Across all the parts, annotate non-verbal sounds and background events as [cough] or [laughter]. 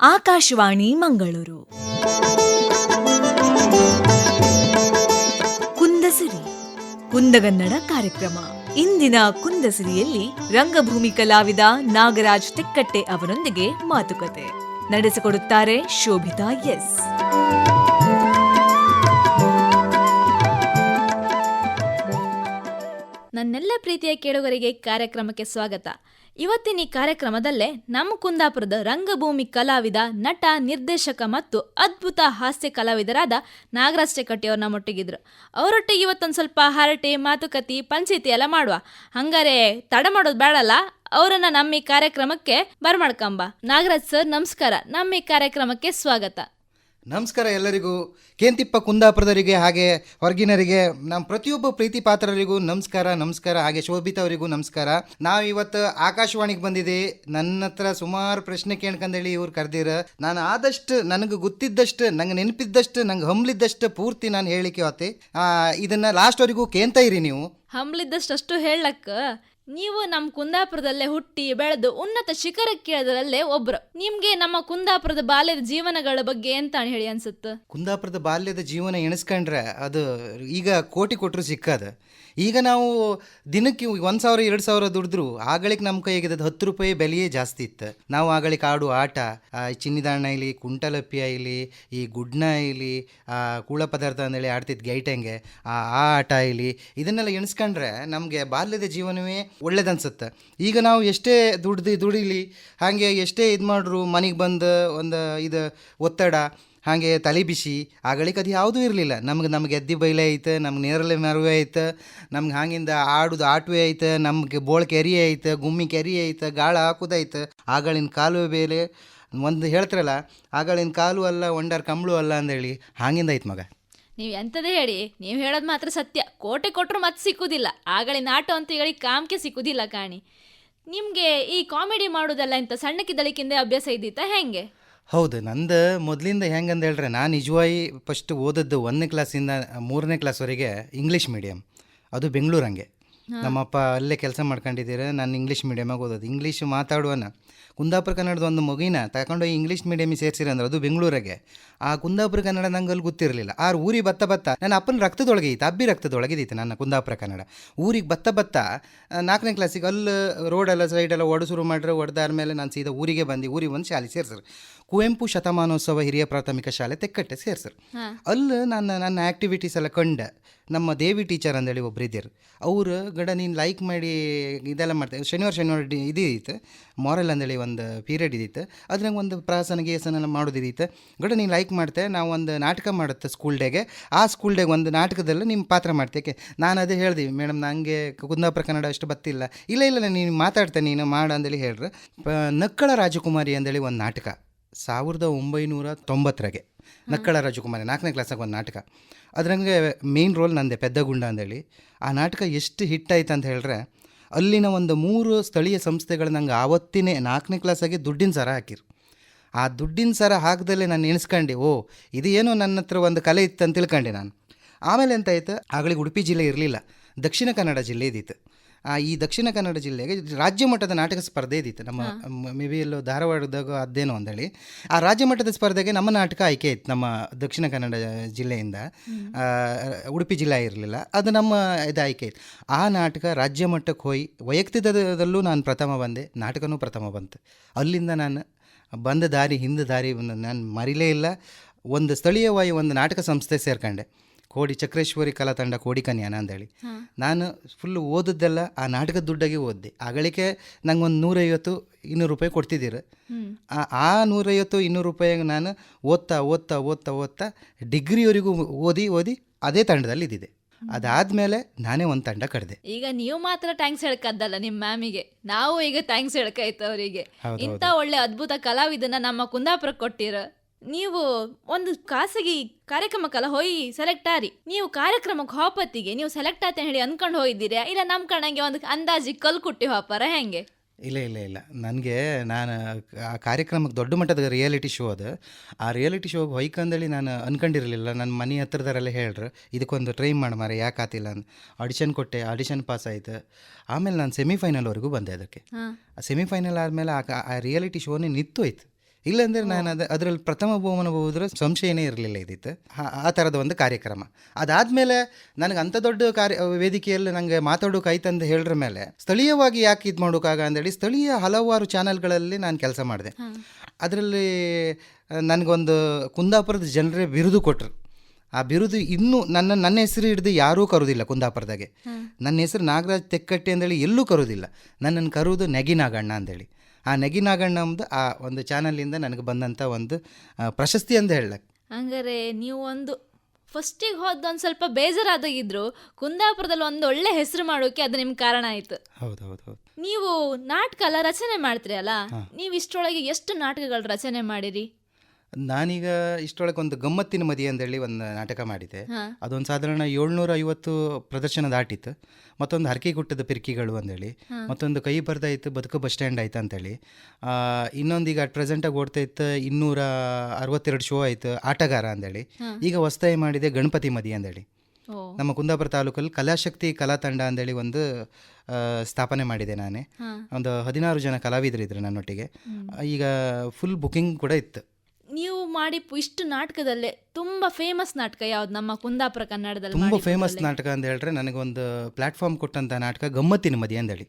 ಆಕಾಶವಾಣಿ ಮಂಗಳೂರು. ಕುಂದಸಿರಿ, ಕುಂದಗನ್ನಡ ಕಾರ್ಯಕ್ರಮ. ಇಂದಿನ ಕುಂದಸಿರಿಯಲ್ಲಿ ರಂಗಭೂಮಿ ಕಲಾವಿದ ನಾಗರಾಜ್ ತೆಕ್ಕಟ್ಟೆ ಅವರೊಂದಿಗೆ ಮಾತುಕತೆ. ನಡೆಸಿಕೊಡುತ್ತಾರೆ ಶೋಭಿತಾ ಎಸ್. ನನ್ನೆಲ್ಲ ಪ್ರೀತಿಯ ಕೇಳುಗರಿಗೆ ಕಾರ್ಯಕ್ರಮಕ್ಕೆ ಸ್ವಾಗತ. ಇವತ್ತಿನ ಈ ಕಾರ್ಯಕ್ರಮದಲ್ಲೇ ನಮ್ಮ ಕುಂದಾಪುರದ ರಂಗಭೂಮಿ ಕಲಾವಿದ, ನಟ, ನಿರ್ದೇಶಕ ಮತ್ತು ಅದ್ಭುತ ಹಾಸ್ಯ ಕಲಾವಿದರಾದ ನಾಗರಾಜ್ ಚಕಟ್ಟಿಯವ್ರನ್ನ ಮುಟ್ಟಿಗಿದ್ರು. ಅವರೊಟ್ಟಿಗೆ ಇವತ್ತೊಂದು ಸ್ವಲ್ಪ ಹರಟೆ, ಮಾತುಕತೆ, ಪಂಚಾಯಿತಿ ಎಲ್ಲ ಮಾಡುವ. ಹಂಗಾರೆ ತಡ ಮಾಡೋದು ಬೇಡಲ್ಲ, ಅವರನ್ನ ನಮ್ಮ ಈ ಕಾರ್ಯಕ್ರಮಕ್ಕೆ ಬರ್ಮಾಡ್ಕಂಬ. ನಾಗರಾಜ್ ಸರ್, ನಮಸ್ಕಾರ. ನಮ್ಮ ಈ ಕಾರ್ಯಕ್ರಮಕ್ಕೆ ಸ್ವಾಗತ. ನಮಸ್ಕಾರ ಎಲ್ಲರಿಗೂ. ಕೇಂತಿಪ್ಪ ಕುಂದಾಪುರದವರಿಗೆ ಹಾಗೆ ಹೊರಗಿನರಿಗೆ ನಮ್ಮ ಪ್ರತಿಯೊಬ್ಬ ಪ್ರೀತಿ ಪಾತ್ರರಿಗೂ ನಮಸ್ಕಾರ ನಮಸ್ಕಾರ. ಹಾಗೆ ಶೋಭಿತ ಅವರಿಗೂ ನಮಸ್ಕಾರ. ನಾವು ಇವತ್ತು ಆಕಾಶವಾಣಿಗೆ ಬಂದಿದೆ. ನನ್ನ ಹತ್ರ ಸುಮಾರು ಪ್ರಶ್ನೆ ಕೇಳ್ಕಂದೇಳಿ ಇವ್ರು ಕರೆದಿರ. ನಾನು ಆದಷ್ಟು ನನಗೆ ಗೊತ್ತಿದ್ದಷ್ಟು, ನಂಗೆ ನೆನಪಿದ್ದಷ್ಟು, ನಂಗೆ ಹಂಬ್ಲಿದ್ದಷ್ಟು ಪೂರ್ತಿ ನಾನು ಹೇಳಿಕೆ ಇದನ್ನ ಲಾಸ್ಟ್ ಅವರಿಗೂ ಕೇಂತ ಇರಿ ನೀವು. ಹಂಬ್ಲಿದ್ದಷ್ಟು ಹೇಳಕ್ಕ. ನೀವು ನಮ್ಮ ಕುಂದಾಪುರದಲ್ಲೇ ಹುಟ್ಟಿ ಬೆಳೆದು ಉನ್ನತ ಶಿಖರಕ್ಕೇಳದರಲ್ಲೇ ಒಬ್ರು. ನಿಮ್ಗೆ ನಮ್ಮ ಕುಂದಾಪುರದ ಬಾಲ್ಯದ ಜೀವನಗಳ ಬಗ್ಗೆ ಎಂತ ಹೇಳಿ ಅನ್ಸುತ್ತೆ? ಕುಂದಾಪುರದ ಬಾಲ್ಯದ ಜೀವನ ಎಣಿಸ್ಕೊಂಡ್ರೆ ಅದು ಈಗ ಕೋಟಿ ಕೊಟ್ಟರು ಸಿಕ್ಕದ. ಈಗ ನಾವು ದಿನಕ್ಕೆ ಒಂದು ಸಾವಿರ, ಎರಡು ಸಾವಿರ ದುಡಿದ್ರು ಆಗಳಿಗೆ ನಮ್ಮ ಕೈಗಿದ್ದದ್ದು ಹತ್ತು ರೂಪಾಯಿ ಬೆಲೆಯೇ ಜಾಸ್ತಿ ಇತ್ತು. ನಾವು ಆಗಳಿಗೆ ಆಡುವ ಆಟ ಚಿನ್ನಿದಾಣ ಇಲ್ಲಿ ಕುಂಟಲಪ್ಪಿ ಇಲ್ಲಿ ಈ ಗುಡ್ನ ಇಲ್ಲಿ ಕೂಳ ಪದಾರ್ಥ ಅಂದೇಳಿ ಆಡ್ತಿದ್ದು ಗೈಟಂಗೆ, ಆ ಆ ಆಟ ಇಲ್ಲಿ ಇದನ್ನೆಲ್ಲ ಎಣಿಸ್ಕೊಂಡ್ರೆ ನಮಗೆ ಬಾಲ್ಯದ ಜೀವನವೇ ಒಳ್ಳೇದನ್ಸುತ್ತೆ. ಈಗ ನಾವು ಎಷ್ಟೇ ದುಡ್ದು, ದುಡಿಲಿ, ಹಾಗೆ ಎಷ್ಟೇ ಇದು ಮಾಡ್ರು ಮನೆಗೆ ಬಂದು ಒಂದು, ಇದು ಒತ್ತಡ ಹಾಗೆ ತಲೆ ಬಿಸಿ ಆಗಳಿಕ್ಕೆ ಅದು ಯಾವುದೂ ಇರಲಿಲ್ಲ. ನಮ್ಗೆ ನಮ್ಗೆ ಎದ್ದಿ ಬೈಲೆ ಐತೆ, ನಮ್ಗೆ ನೇರಳೆ ಮರವೆ ಐತೆ, ನಮ್ಗೆ ಹಾಗಿಂದ ಆಡುದು ಆಟವೇ ಐತೆ, ನಮ್ಗೆ ಬೋಳ್ ಕೆರಿ ಐತೆ, ಗುಮ್ಮಿ ಕೆರಿ ಐತೆ, ಗಾಳ ಹಾಕುದೈತೆ ಆಗಳಿನ ಕಾಲುವೆ ಬೇಲೆ ಒಂದು ಹೇಳ್ತಿರಲ್ಲ, ಆಗಳಿನ ಕಾಲು ಅಲ್ಲ, ಒಂಡಾರ್ ಕಂಬಳು ಅಲ್ಲ ಅಂದೇಳಿ. ಹಾಗಿಂದ ಐತೆ ಮಗ. ನೀವು ಎಂಥದೇ ಹೇಳಿ, ನೀವು ಹೇಳೋದು ಮಾತ್ರ ಸತ್ಯ. ಕೋಟೆ ಕೊಟ್ಟರು ಮತ್ತೆ ಸಿಕ್ಕುದಿಲ್ಲ. ಆಗಳಿನ ಆಟೋ ಅಂತ ಹೇಳಿ ಕಾಮಕ್ಕೆ ಸಿಕ್ಕುದಿಲ್ಲ ಕಾಣಿ. ನಿಮಗೆ ಈ ಕಾಮಿಡಿ ಮಾಡೋದೆಲ್ಲ ಇಂಥ ಸಣ್ಣಕ್ಕಿದ್ದಳಿಕಿಂದ ಅಭ್ಯಾಸ ಇದ್ದಿತ್ತ ಹೆಂಗೆ? ಹೌದು ನಂದು ಮೊದಲಿಂದ ಹೆಂಗಂತ ಹೇಳ್ರೆ ನಾನು ನಿಜವಾಗಿ ಫಸ್ಟ್ ಓದದ್ದು ಒಂದನೇ ಕ್ಲಾಸಿಂದ ಮೂರನೇ ಕ್ಲಾಸ್ವರೆಗೆ ಇಂಗ್ಲೀಷ್ ಮೀಡಿಯಮ್ ಅದು ಬೆಂಗಳೂರಂಗೆ ನಮ್ಮಪ್ಪ ಅಲ್ಲೇ ಕೆಲಸ ಮಾಡ್ಕೊಂಡಿದ್ದೀರ ನಾನು ಇಂಗ್ಲೀಷ್ ಮೀಡಿಯಮಾಗಿ ಓದೋದು. ಇಂಗ್ಲೀಷ್ ಮಾತಾಡುವನ. ಕುಂದಾಪುರ ಕನ್ನಡದ ಒಂದು ಮಗುವಿನ ತಗೊಂಡೋಗಿ ಇಂಗ್ಲೀಷ್ ಮೀಡಿಯಮಿಗೆ ಸೇರಿಸಿರಂದ್ರೆ ಅದು ಬೆಂಗಳೂರಿಗೆ. ಆ ಕುಂದಾಪುರ ಕನ್ನಡ ನಂಗೆ ಅಲ್ಲಿ ಗೊತ್ತಿರಲಿಲ್ಲ. ಆ ಊರಿಗೆ ಬತ್ತ ಬತ್ತ ನನ್ನ ಅಪ್ಪನ ರಕ್ತದೊಳಗೆ ಇತ್ತು ಅಬ್ಬಿ ರಕ್ತದೊಳಗಿದ್ದೀತು ನನ್ನ ಕುಂದಾಪುರ ಕನ್ನಡ. ಊರಿಗೆ ಬತ್ತ ಬತ್ತ ನಾಲ್ಕನೇ ಕ್ಲಾಸಿಗೆ ಅಲ್ಲಿ ರೋಡೆಲ್ಲ ಸೈಡೆಲ್ಲ ಒಡ ಶುರು ಮಾಡ್ರೆ ಒಡೆದಾದ್ಮೇಲೆ ನಾನು ಸೀದಾ ಊರಿಗೆ ಬಂದು. ಊರಿಗೆ ಒಂದು ಶಾಲೆ ಸೇರ್ಸರು. ಕುವೆಂಪು ಶತಮಾನೋತ್ಸವ ಹಿರಿಯ ಪ್ರಾಥಮಿಕ ಶಾಲೆ ತೆಕ್ಕಟ್ಟೆ ಸೇರ್ಸರು. ಅಲ್ಲಿ ನಾನು ನನ್ನ ಆ್ಯಕ್ಟಿವಿಟೀಸ್ ಎಲ್ಲ ಕಂಡ. ನಮ್ಮ ದೇವಿ ಟೀಚರ್ ಅಂದೇಳಿ ಒಬ್ರು ಇದ್ದಾರೆ. ಅವರು ಗಡ ನೀನು ಲೈಕ್ ಮಾಡಿ ಇದೆಲ್ಲ ಮಾಡ್ತಾರೆ ಶನಿವಾರ ಶನಿವಾರ ಡಿ ಇದಿತ್ತು. ಮಾರಲ್ ಅಂದೇಳಿ ಒಂದು ಪೀರಿಯಡ್ ಇದ್ದಿತ್ತು ಅದ್ರಾಗ ಒಂದು ಪ್ರಾಸನ ಗೇಸನ ಎಲ್ಲ ಮಾಡೋದಿದ್ದಿತ್ತು ಗಡ ನೀನು ಲೈಕ್ ಮಾಡ್ತೆ. ನಾವು ಒಂದು ನಾಟಕ ಮಾಡುತ್ತೆ ಸ್ಕೂಲ್ ಡೇಗೆ. ಆ ಸ್ಕೂಲ್ ಡೇಗೆ ಒಂದು ನಾಟಕದಲ್ಲಿ ನಿಮ್ಮ ಪಾತ್ರ ಮಾಡ್ತೇಕೆ ನಾನು ಅದೇ ಹೇಳ್ದೀವಿ ಮೇಡಮ್ ನನಗೆ ಕುಂದಾಪುರ ಕನ್ನಡ ಅಷ್ಟು ಬತ್ತಿಲ್ಲ. ಇಲ್ಲ ಇಲ್ಲ ನೀನು ಮಾತಾಡ್ತೆ ನೀನು ಮಾಡ ಅಂದೇಳಿ ಹೇಳ್ರಿ. ನಕ್ಕಳ ರಾಜಕುಮಾರಿ ಅಂದೇಳಿ ಒಂದು ನಾಟಕ. ಸಾವಿರದ ಒಂಬೈನೂರ ತೊಂಬತ್ತರಾಗೆ ನಕ್ಕಳ ರಾಜಕುಮಾರಿ, ನಾಲ್ಕನೇ ಕ್ಲಾಸಾಗ ಒಂದು ನಾಟಕ. ಅದ್ರಂಗೆ ಮೇನ್ ರೋಲ್ ನಂದೆ, ಪೆದ್ದಗುಂಡ ಅಂದೇಳಿ. ಆ ನಾಟಕ ಎಷ್ಟು ಹಿಟ್ ಆಯ್ತು ಅಂತ ಹೇಳಿದ್ರೆ ಅಲ್ಲಿನ ಒಂದು ಮೂರು ಸ್ಥಳೀಯ ಸಂಸ್ಥೆಗಳು ನಂಗೆ ಆವತ್ತಿನೇ ನಾಲ್ಕನೇ ಕ್ಲಾಸಾಗಿ ದುಡ್ಡಿನ ಸರ ಹಾಕಿರು. ಆ ದುಡ್ಡಿನ ಸರ ಹಾಕ್ದಲ್ಲೇ ನಾನು ಎಣಿಸ್ಕೊಂಡೆ, ಓ, ಇದು ಏನೋ ನನ್ನ ಹತ್ರ ಒಂದು ಕಲೆ ಇತ್ತು ಅಂತ ತಿಳ್ಕೊಂಡೆ ನಾನು. ಆಮೇಲೆ ಎಂತಾಯ್ತು ಆಗಳಿಗೆ ಉಡುಪಿ ಜಿಲ್ಲೆ ಇರಲಿಲ್ಲ, ದಕ್ಷಿಣ ಕನ್ನಡ ಜಿಲ್ಲೆ ಇದ್ದಿತ್ತು ಈ ದಕ್ಷಿಣ ಕನ್ನಡ ಜಿಲ್ಲೆಗೆ ರಾಜ್ಯ ಮಟ್ಟದ ನಾಟಕ ಸ್ಪರ್ಧೆ ಇದ್ದಿತ್ತು. ನಮ್ಮ ಮೇ ಬಿ ಎಲ್ಲೋ ಧಾರವಾಡದಾಗ ಅದೇನೋ ಅಂದೇಳಿ ಆ ರಾಜ್ಯ ಮಟ್ಟದ ಸ್ಪರ್ಧೆಗೆ ನಮ್ಮ ನಾಟಕ ಆಯ್ಕೆ ಇತ್ತು ನಮ್ಮ ದಕ್ಷಿಣ ಕನ್ನಡ ಜಿಲ್ಲೆಯಿಂದ. ಉಡುಪಿ ಜಿಲ್ಲೆ ಇರಲಿಲ್ಲ. ಅದು ನಮ್ಮ ಇದು ಆಯ್ಕೆ ಇತ್ತು. ಆ ನಾಟಕ ರಾಜ್ಯ ಮಟ್ಟಕ್ಕೆ ಹೋಗಿ ವೈಯಕ್ತಿಕದಲ್ಲೂ ನಾನು ಪ್ರಥಮ ಬಂದೆ. ನಾಟಕನೂ ಪ್ರಥಮ ಬಂತು. ಅಲ್ಲಿಂದ ನಾನು ಬಂದ ದಾರಿ ಹಿಂದೆ ದಾರಿ ನಾನು ಮರಿಲೇ ಇಲ್ಲ. ಒಂದು ಸ್ಥಳೀಯವಾಗಿ ಒಂದು ನಾಟಕ ಸಂಸ್ಥೆ ಸೇರ್ಕೊಂಡೆ. ಕೋಡಿ ಚಕ್ರೇಶ್ವರಿ ಕಲಾ ತಂಡ ಕೋಡಿ ಕನ್ಯಾನ ಅಂತೇಳಿ ನಾನು ಫುಲ್ ಓದದ್ದೆಲ್ಲ ಆ ನಾಟಕದ ದುಡ್ಡಾಗಿ ಓದಿದೆ. ಆಗಳಿಕೆ ನಂಗೆ ಒಂದು ನೂರೈವತ್ತು ಇನ್ನೂರು ರೂಪಾಯಿ ಕೊಡ್ತಿದ್ದೀರ. ಆ ಆ ನೂರೈವತ್ತು ಇನ್ನೂರು ರೂಪಾಯಿಗೆ ನಾನು ಓದ್ತಾ ಓದ್ತಾ ಓದ್ತಾ ಓದ್ತಾ ಡಿಗ್ರಿವರೆಗೂ ಓದಿ ಓದಿ ಅದೇ ತಂಡದಲ್ಲಿ ಇದ್ದಿದೆ ಅದಾದ್ಮೇಲೆ ನಾನೇ ಒಂದು ತಂಡ ಕರೆದೆ ಈಗ ನೀವು ಮಾತ್ರ ಥ್ಯಾಂಕ್ಸ್ ಹೇಳ್ಕದ್ದಲ್ಲ ನಿಮ್ಮ ಮ್ಯಾಮಿಗೆ ನಾವು ಈಗ ಥ್ಯಾಂಕ್ಸ್ ಹೇಳ್ಕಾಯ್ತು ಅವರಿಗೆ ಇಂಥ ಒಳ್ಳೆ ಅದ್ಭುತ ಕಲಾವಿದನ ನಮ್ಮ ಕುಂದಾಪುರ ಕೊಟ್ಟಿರ. ನೀವು ಒಂದು ಖಾಸಗಿ ಕಾರ್ಯಕ್ರಮಕ್ಕೆಲ್ಲ ಹೋಯ್ ಸೆಲೆಕ್ಟ್ ಆರಿ. ನೀವು ಕಾರ್ಯಕ್ರಮಕ್ಕೆ ಹೋಪತ್ತಿಗೆ ನೀವು ಸೆಲೆಕ್ಟ್ ಆತ ಹೇಳಿ ಅನ್ಕೊಂಡು ಹೋಗಿದ್ದೀರಾ? ಇಲ್ಲ ನಮ್ಮ ಕಣಂಗೆ ಒಂದು ಅಂದಾಜಿ ಕಲ್ ಕುಟ್ಟಿ ಹೋಪಾರ ಹೆಂಗೆ? ಇಲ್ಲ ಇಲ್ಲ ಇಲ್ಲ. ನನಗೆ ನಾನು ಆ ಕಾರ್ಯಕ್ರಮಕ್ಕೆ ದೊಡ್ಡ ಮಟ್ಟದ ರಿಯಾಲಿಟಿ ಶೋ ಅದು. ಆ ರಿಯಾಲಿಟಿ ಶೋಗೆ ಹೊಯ್ಕಂದೇಳಿ ನಾನು ಅನ್ಕೊಂಡಿರಲಿಲ್ಲ. ನನ್ನ ಮನೆ ಹತ್ರದವರೆಲ್ಲ ಹೇಳ್ರು ಇದಕ್ಕೊಂದು ಟ್ರೈ ಮಾಡಿ ಮಾರೆ ಯಾಕೆ ಆತಿಲ್ಲ ಅಂತ. ಆಡಿಷನ್ ಕೊಟ್ಟೆ ಆಡಿಷನ್ ಪಾಸ್ ಆಯಿತು. ಆಮೇಲೆ ನಾನು ಸೆಮಿಫೈನಲ್ವರೆಗೂ ಬಂದೆ ಅದಕ್ಕೆ. ಆ ಸೆಮಿಫೈನಲ್ ಆದಮೇಲೆ ಆ ಆ ರಿಯಾಲಿಟಿ ಶೋನೇ ನಿಂತೋಯ್ತು ಇಲ್ಲಾಂದ್ರೆ ನಾನು ಅದು ಅದರಲ್ಲಿ ಪ್ರಥಮ ಬಹುಮಾನ ಹೋದ್ರೆ ಸಂಶಯನೇ ಇರಲಿಲ್ಲ ಇದ್ದಿತ್ತು ಆ- ಥರದ ಒಂದು ಕಾರ್ಯಕ್ರಮ. ಅದಾದಮೇಲೆ ನನಗೆ ಅಂಥ ದೊಡ್ಡ ಕಾರ್ಯ ವೇದಿಕೆಯಲ್ಲಿ ನನಗೆ ಮಾತಾಡೋಕಾಯ್ತು ಹೇಳಿದ್ರ ಮೇಲೆ ಸ್ಥಳೀಯವಾಗಿ ಯಾಕೆ ಇದು ಮಾಡೋಕ್ಕಾಗ ಅಂದೇಳಿ ಸ್ಥಳೀಯ ಹಲವಾರು ಚಾನಲ್ಗಳಲ್ಲಿ ನಾನು ಕೆಲಸ ಮಾಡಿದೆ. ಅದರಲ್ಲಿ ನನಗೊಂದು ಕುಂದಾಪುರದ ಜನರೇ ಬಿರುದು ಕೊಟ್ಟರು ಆ ಬಿರುದು ಇನ್ನೂ ನನ್ನ ನನ್ನ ಹೆಸರು ಹಿಡಿದು ಯಾರೂ ಕರೋದಿಲ್ಲ ಕುಂದಾಪುರದಾಗೆ. ನನ್ನ ಹೆಸರು ನಾಗರಾಜ್ ತೆಕ್ಕಟ್ಟಿ ಅಂದೇಳಿ ಎಲ್ಲೂ ಕರೋದಿಲ್ಲ. ನನ್ನನ್ನು ಕರುವುದು ನೆಗಿ ನಾಗಣ್ಣ ಅಂದೇಳಿ. ಆ ನಗಿ ನಾಗಣ್ಣ ಅಂದು ಆ ಒಂದು ಚಾನಲಿಂದ ನನಗೆ ಬಂದಂಥ ಒಂದು ಪ್ರಶಸ್ತಿ ಅಂತ ಹೇಳಕ್ ಹಂಗಾರೆ ನೀವು ಒಂದು ಫಸ್ಟಿಗೆ ಹೋದ ಒಂದು ಸ್ವಲ್ಪ ಬೇಜಾರಾದಾಗಿದ್ರು ಕುಂದಾಪುರದಲ್ಲಿ ಒಂದು ಒಳ್ಳೆ ಹೆಸರು ಮಾಡೋಕೆ ಅದು ನಿಮ್ಗೆ ಕಾರಣ ಆಯ್ತು. ಹೌದು ಹೌದು ಹೌದು ನೀವು ನಾಟಕ ಎಲ್ಲ ರಚನೆ ಮಾಡ್ತೀರಿ ಅಲ್ಲ? ನೀವು ಇಷ್ಟರೊಳಗೆ ಎಷ್ಟು ನಾಟಕಗಳು ರಚನೆ ಮಾಡಿರಿ? ನಾನೀಗ ಇಷ್ಟೊಳಗೆ ಒಂದು ಗಮ್ಮತ್ತಿನ ಮದಿ ಅಂತೇಳಿ ಒಂದು ನಾಟಕ ಮಾಡಿದೆ. ಅದೊಂದು ಸಾಧಾರಣ ಏಳ್ನೂರ ಐವತ್ತು ಪ್ರದರ್ಶನ ದಾಟಿತ್ತು. ಮತ್ತೊಂದು ಹರಕೆ ಗುಟ್ಟದ ಪಿರ್ಕಿಗಳು ಅಂತೇಳಿ ಮತ್ತೊಂದು ಕೈ ಬರ್ದಾಯ್ತು ಬದುಕು ಬಸ್ ಸ್ಟ್ಯಾಂಡ್ ಆಯ್ತು ಅಂತೇಳಿ. ಆ, ಇನ್ನೊಂದು ಈಗ ಅಟ್ ಪ್ರೆಸೆಂಟಾಗಿ ಓಡ್ತಾ ಇತ್ತು ಇನ್ನೂರ ಅರವತ್ತೆರಡು ಶೋ ಆಯ್ತು ಆಟಗಾರ ಅಂದೇಳಿ. ಈಗ ಹೊಸ್ತಾಯಿ ಮಾಡಿದೆ ಗಣಪತಿ ಮದಿ ಅಂದೇಳಿ. ಓ. ನಮ್ಮ ಕುಂದಾಪುರ ತಾಲೂಕಲ್ಲಿ ಕಲಾಶಕ್ತಿ ಕಲಾ ತಂಡ ಅಂದೇಳಿ ಒಂದು ಸ್ಥಾಪನೆ ಮಾಡಿದೆ ನಾನೇ. ಒಂದು ಹದಿನಾರು ಜನ ಕಲಾವಿದರಿದ್ರು ನನ್ನೊಟ್ಟಿಗೆ. ಈಗ ಫುಲ್ ಬುಕಿಂಗ್ ಕೂಡ ಇತ್ತು. ನೀವು ಮಾಡಿ ಇಷ್ಟು ನಾಟಕದಲ್ಲೇ ತುಂಬಾ ಫೇಮಸ್ ನಾಟಕ ಯಾವ್ದು? ನಮ್ಮ ಕುಂದಾಪುರ ಕನ್ನಡದಲ್ಲಿ ತುಂಬಾ ಫೇಮಸ್ ನಾಟಕ ಅಂತ ಹೇಳಿದ್ರೆ ನನಗೊಂದು ಪ್ಲಾಟ್ಫಾರ್ಮ್ ಕೊಟ್ಟಂತ ನಾಟಕ ಗಮ್ಮತ್ತಿನ ಮದಿ ಅಂತ ಹೇಳಿ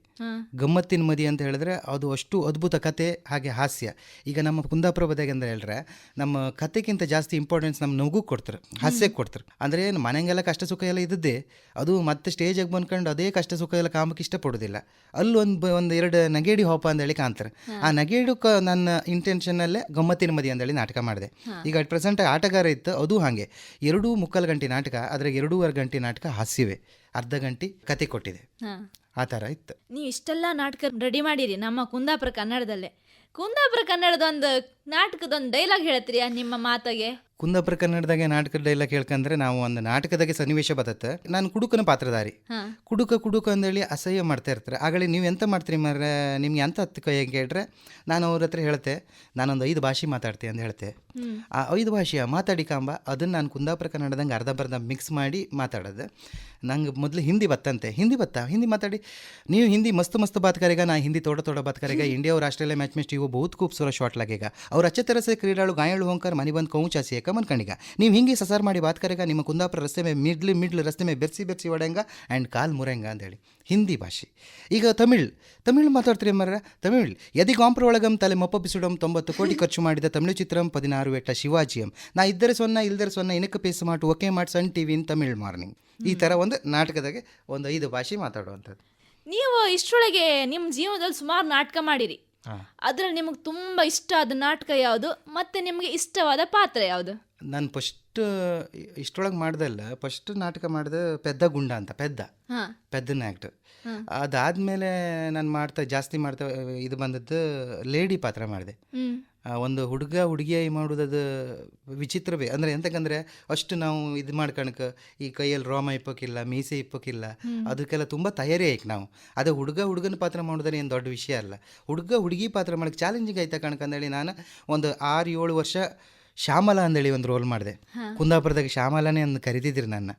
ಗಮ್ಮತ್ತಿನ ಮದಿ ಅಂತ ಹೇಳಿದ್ರೆ ಅದು ಅಷ್ಟು ಅದ್ಭುತ ಕತೆ ಹಾಗೆ ಹಾಸ್ಯ. ಈಗ ನಮ್ಮ ಕುಂದಾಪುರ ಬದಿಗೆ ಅಂತ ಹೇಳಿದ್ರೆ ನಮ್ಮ ಕತೆಗಿಂತ ಜಾಸ್ತಿ ಇಂಪಾರ್ಟೆನ್ಸ್ ನಮ್ಮ ನಗು ಕೊಡ್ತಾರೆ ಹಾಸ್ಯಕ್ಕೆ ಕೊಡ್ತಾರೆ. ಏನು ಮನೆಗೆಲ್ಲ ಕಷ್ಟ ಸುಖ ಎಲ್ಲ ಇದ್ದದ್ದೇ ಅದು ಮತ್ತೆ ಸ್ಟೇಜಿಗೆ ಬಂದ್ಕೊಂಡು ಅದೇ ಕಷ್ಟ ಸುಖ ಎಲ್ಲ ಕಾಮಕ್ಕೆ ಇಷ್ಟಪಡೋದಿಲ್ಲ ಅಲ್ಲಿ ಒಂದು ಒಂದು ಎರಡು ನಗೇಡಿ ಹೋಪ ಅಂತೇಳಿ ಕಾಣ್ತಾರೆ. ಆ ನಗೇಡು ನನ್ನ ನನ್ನ ಇಂಟೆನ್ಷನ್ನಲ್ಲೇ ಗಮ್ಮತ್ತಿನ ಮದಿ ಅಂತ ಹೇಳಿ ನಾಟಕ ಮಾಡಿದೆ. ಈಗ ಅಟ್ ಪ್ರೆಸೆಂಟ್ ಆಟಗಾರ ಇತ್ತು ಅದು ಹಾಗೆ. ಎರಡೂ ಮುಕ್ಕಾಲು ಗಂಟೆ ನಾಟಕ ಅದ್ರಾಗ ಎರಡೂವರೆ ಗಂಟೆ ನಾಟಕ ಹಾಸ್ಯವೇ. ಅರ್ಧ ಗಂಟೆ ಕತೆ ಕೊಟ್ಟಿದೆ. ಆ ಥರ ಇತ್ತು. ನೀವು ಇಷ್ಟೆಲ್ಲ ನಾಟಕ ರೆಡಿ ಮಾಡಿರಿ ನಮ್ಮ ಕುಂದಾಪುರ ಕನ್ನಡದಲ್ಲೇ. ಕುಂದಾಪುರ ಕನ್ನಡದ ಒಂದು ನಾಟಕದ ಒಂದು ಡೈಲಾಗ್ ಹೇಳ್ತೀರಿ ನಿಮ್ಮ ಮಾತಗೆ? ಕುಂದಾಪುರ ಕನ್ನಡದಾಗೆ ನಾಟಕದ ಎಲ್ಲ ಕೇಳ್ಕಂದ್ರೆ ನಾವು ಒಂದು ನಾಟಕದಾಗೆ ಸನ್ನಿವೇಶ ಬದತ್ತೆ ನಾನು ಕುಡುಕನ ಪಾತ್ರಧಾರಿ. ಕುಡುಕ ಕುಡುಕ ಅಂದೇಳಿ ಅಸಹ್ಯ ಮಾಡ್ತಾ ಇರ್ತಾರೆ. ಆಗಲಿ ನೀವು ಎಂತ ಮಾಡ್ತೀರಿ ಮಾರ್ರೆ? ನಿಮ್ಗೆ ಎಂತ ಹತ್ತು ಕೈ ಹೆಂಗೆ ಹೇಳ್ರೆ? ನಾನು ಅವ್ರ ಹತ್ರ ಹೇಳ್ತೆ ನಾನೊಂದು ಐದು ಭಾಷೆ ಮಾತಾಡ್ತೆ ಅಂತ ಹೇಳ್ತೆ. ಆ ಐದು ಭಾಷೆಯ ಮಾತಾಡಿ ಕಾಂಬ ಅದನ್ನ ನಾನು ಕುಂದಾಪುರ ಕನ್ನಡದಂಗೆ ಅರ್ಧಂಬರ್ಧ ಮಿಕ್ಸ್ ಮಾಡಿ ಮಾತಾಡೋದು. ನಂಗೆ ಮೊದಲು ಹಿಂದಿ ಬತ್ತಂತೆ. ಹಿಂದಿ ಬತ್ತಾ? ಹಿಂದಿ ಮಾತಾಡಿ. ನೀವು ಹಿಂದಿ ಮಸ್ತ್ ಮಸ್ತ್ ಬಾತ್ಕರೇಗ ನಾ ಹಿಂದಿ ತೋಡ ತೋಡ ಬಾತ್ಕರೇಗ ಇಂಡಿಯಾ ಅವ್ರ ಆಸ್ಟ್ರೇಲಿಯಾ ಮ್ಯಾಚ್ ಮೆಸ್ಟ್ ಇವು ಬಹುತ್ ಶಾರ್ಟ್ ಶಾಟ್ ಲಾಗೇಗ ಅವ್ರ ಅಚ್ಚ ತರಸೆ ಕ್ರೀಡಾಳು ಗಾಯಾಳು ಹೋಂಕರ್ ಮನೆ ಬಂದು ಕೌಂಚಾಸಿ ಏಕ. ಸೇಕ ಮನ್ಕಣಿಗ ನೀವು ಹಿಂಗೆ ಸಸಾರ್ ಮಾಡಿ ಬಾತ್ ಕರೆಗ ನಿಮ್ಮ ಕುಂದಾಪುರ ರಸ್ತೆ ಮೇ ಮಿಡ್ಲ್ ಮಿಡ್ಲ್ ರಸ್ತೆ ಮೇ ಬೆರ್ಸಿ ಬೆರ್ಸಿ ಒಡೆಂಗ ಆ್ಯಂಡ್ ಕಾಲ್ ಮುರೆಂಗ ಅಂತೇಳಿ ಹಿಂದಿ ಭಾಷೆ. ಈಗ ತಮಿಳ್ ತಮಿಳ್ ಮಾತಾಡ್ತೀರಿ ಮರ ತಮಿಳ್, ಯದಿ ಗಾಂಪ್ರ ಒಳಗಂ ತಲೆ ಮೊಪ್ಪಪಿಸಿಡಂ ತೊಂಬತ್ತು ಕೋಟಿ ಖರ್ಚು ಮಾಡಿದ ತಮಿಳು ಚಿತ್ರಂ ಪದಿನಾರು ಎಟ್ಟ ಶಿವಾಜಿಯಂ. ನಾ ಇದ್ದರೆ ಸೊನ್ನ, ಇಲ್ದರೆ ಸೊನ್ನ ಇನಕ್ಕೆ ಪೇಸ್ ಮಾಟು, ಓಕೆ ಮಾಡಿ Sun T in Tamil morning. ಈ ಥರ ಒಂದು ನಾಟಕದಾಗೆ ಒಂದು ಐದು ಭಾಷೆ ಮಾತಾಡುವಂಥದ್ದು. ನೀವು ಇಷ್ಟರೊಳಗೆ ನಿಮ್ಮ ಜೀವನದಲ್ಲಿ ಸುಮಾರು ನಾಟಕ ಮಾಡಿರಿ. ಅದ್ರಲ್ಲಿ ನಿಮಗೆ ತುಂಬಾ ಇಷ್ಟ ಆದ ನಾಟಕ ಯಾವುದು? ಮತ್ತೆ ನಿಮಗೆ ಇಷ್ಟವಾದ ಪಾತ್ರ ಯಾವುದು? ನಾನು ಫಸ್ಟ್ ಇಷ್ಟೊಳಗೆ ಮಾಡ್ದಲ್ಲ ಫಸ್ಟ್ ನಾಟಕ ಮಾಡಿದ ಪೆದ್ದ ಗುಂಡ ಅಂತ ಪೆದ್ದ. ಪೆದ್ದ ಪೆದ್ದನ ಆ್ಯಕ್ಟ್ ಅದಾದ್ಮೇಲೆ ನಾನು ಮಾಡ್ತಾ ಜಾಸ್ತಿ ಮಾಡ್ತಾ ಇದು ಬಂದದ್ದು ಲೇಡಿ ಪಾತ್ರ ಮಾಡಿದೆ. ಒಂದು ಹುಡುಗ ಹುಡುಗಿಯಾಗಿ ಮಾಡೋದದು ವಿಚಿತ್ರವೇ. ಅಂದರೆ ಎಂತಕ್ಕಂದ್ರೆ ಅಷ್ಟು ನಾವು ಇದು ಮಾಡ್ಕೊಳಕ್ಕೆ ಈ ಕೈಯಲ್ಲಿ ರೋಮ ಇಪ್ಪಕ್ಕಿಲ್ಲ ಮೀಸೆ ಇಪ್ಪಕ್ಕಿಲ್ಲ ಅದಕ್ಕೆಲ್ಲ ತುಂಬ ತಯಾರಿ ಆಯ್ಕೆ ನಾವು. ಅದು ಹುಡುಗ ಹುಡುಗನ ಪಾತ್ರ ಮಾಡೋದ್ರೆ ಏನು ದೊಡ್ಡ ವಿಷಯ ಅಲ್ಲ. ಹುಡುಗ ಹುಡುಗಿ ಪಾತ್ರ ಮಾಡಕ್ಕೆ ಚಾಲೆಂಜಿಂಗ್ ಆಯ್ತಾ ಕಣಕಂದೇಳಿ ನಾನು ಒಂದು ಆರು ಏಳು ವರ್ಷ ಶ್ಯಾಮಲ ಅಂದೇಳಿ ಒಂದು ರೋಲ್ ಮಾಡಿದೆ. ಕುಂದಾಪುರದಾಗ ಶ್ಯಾಮಲಾನೇ ಅಂತ ಕರಿತಿದ್ರು ನನ್ನ.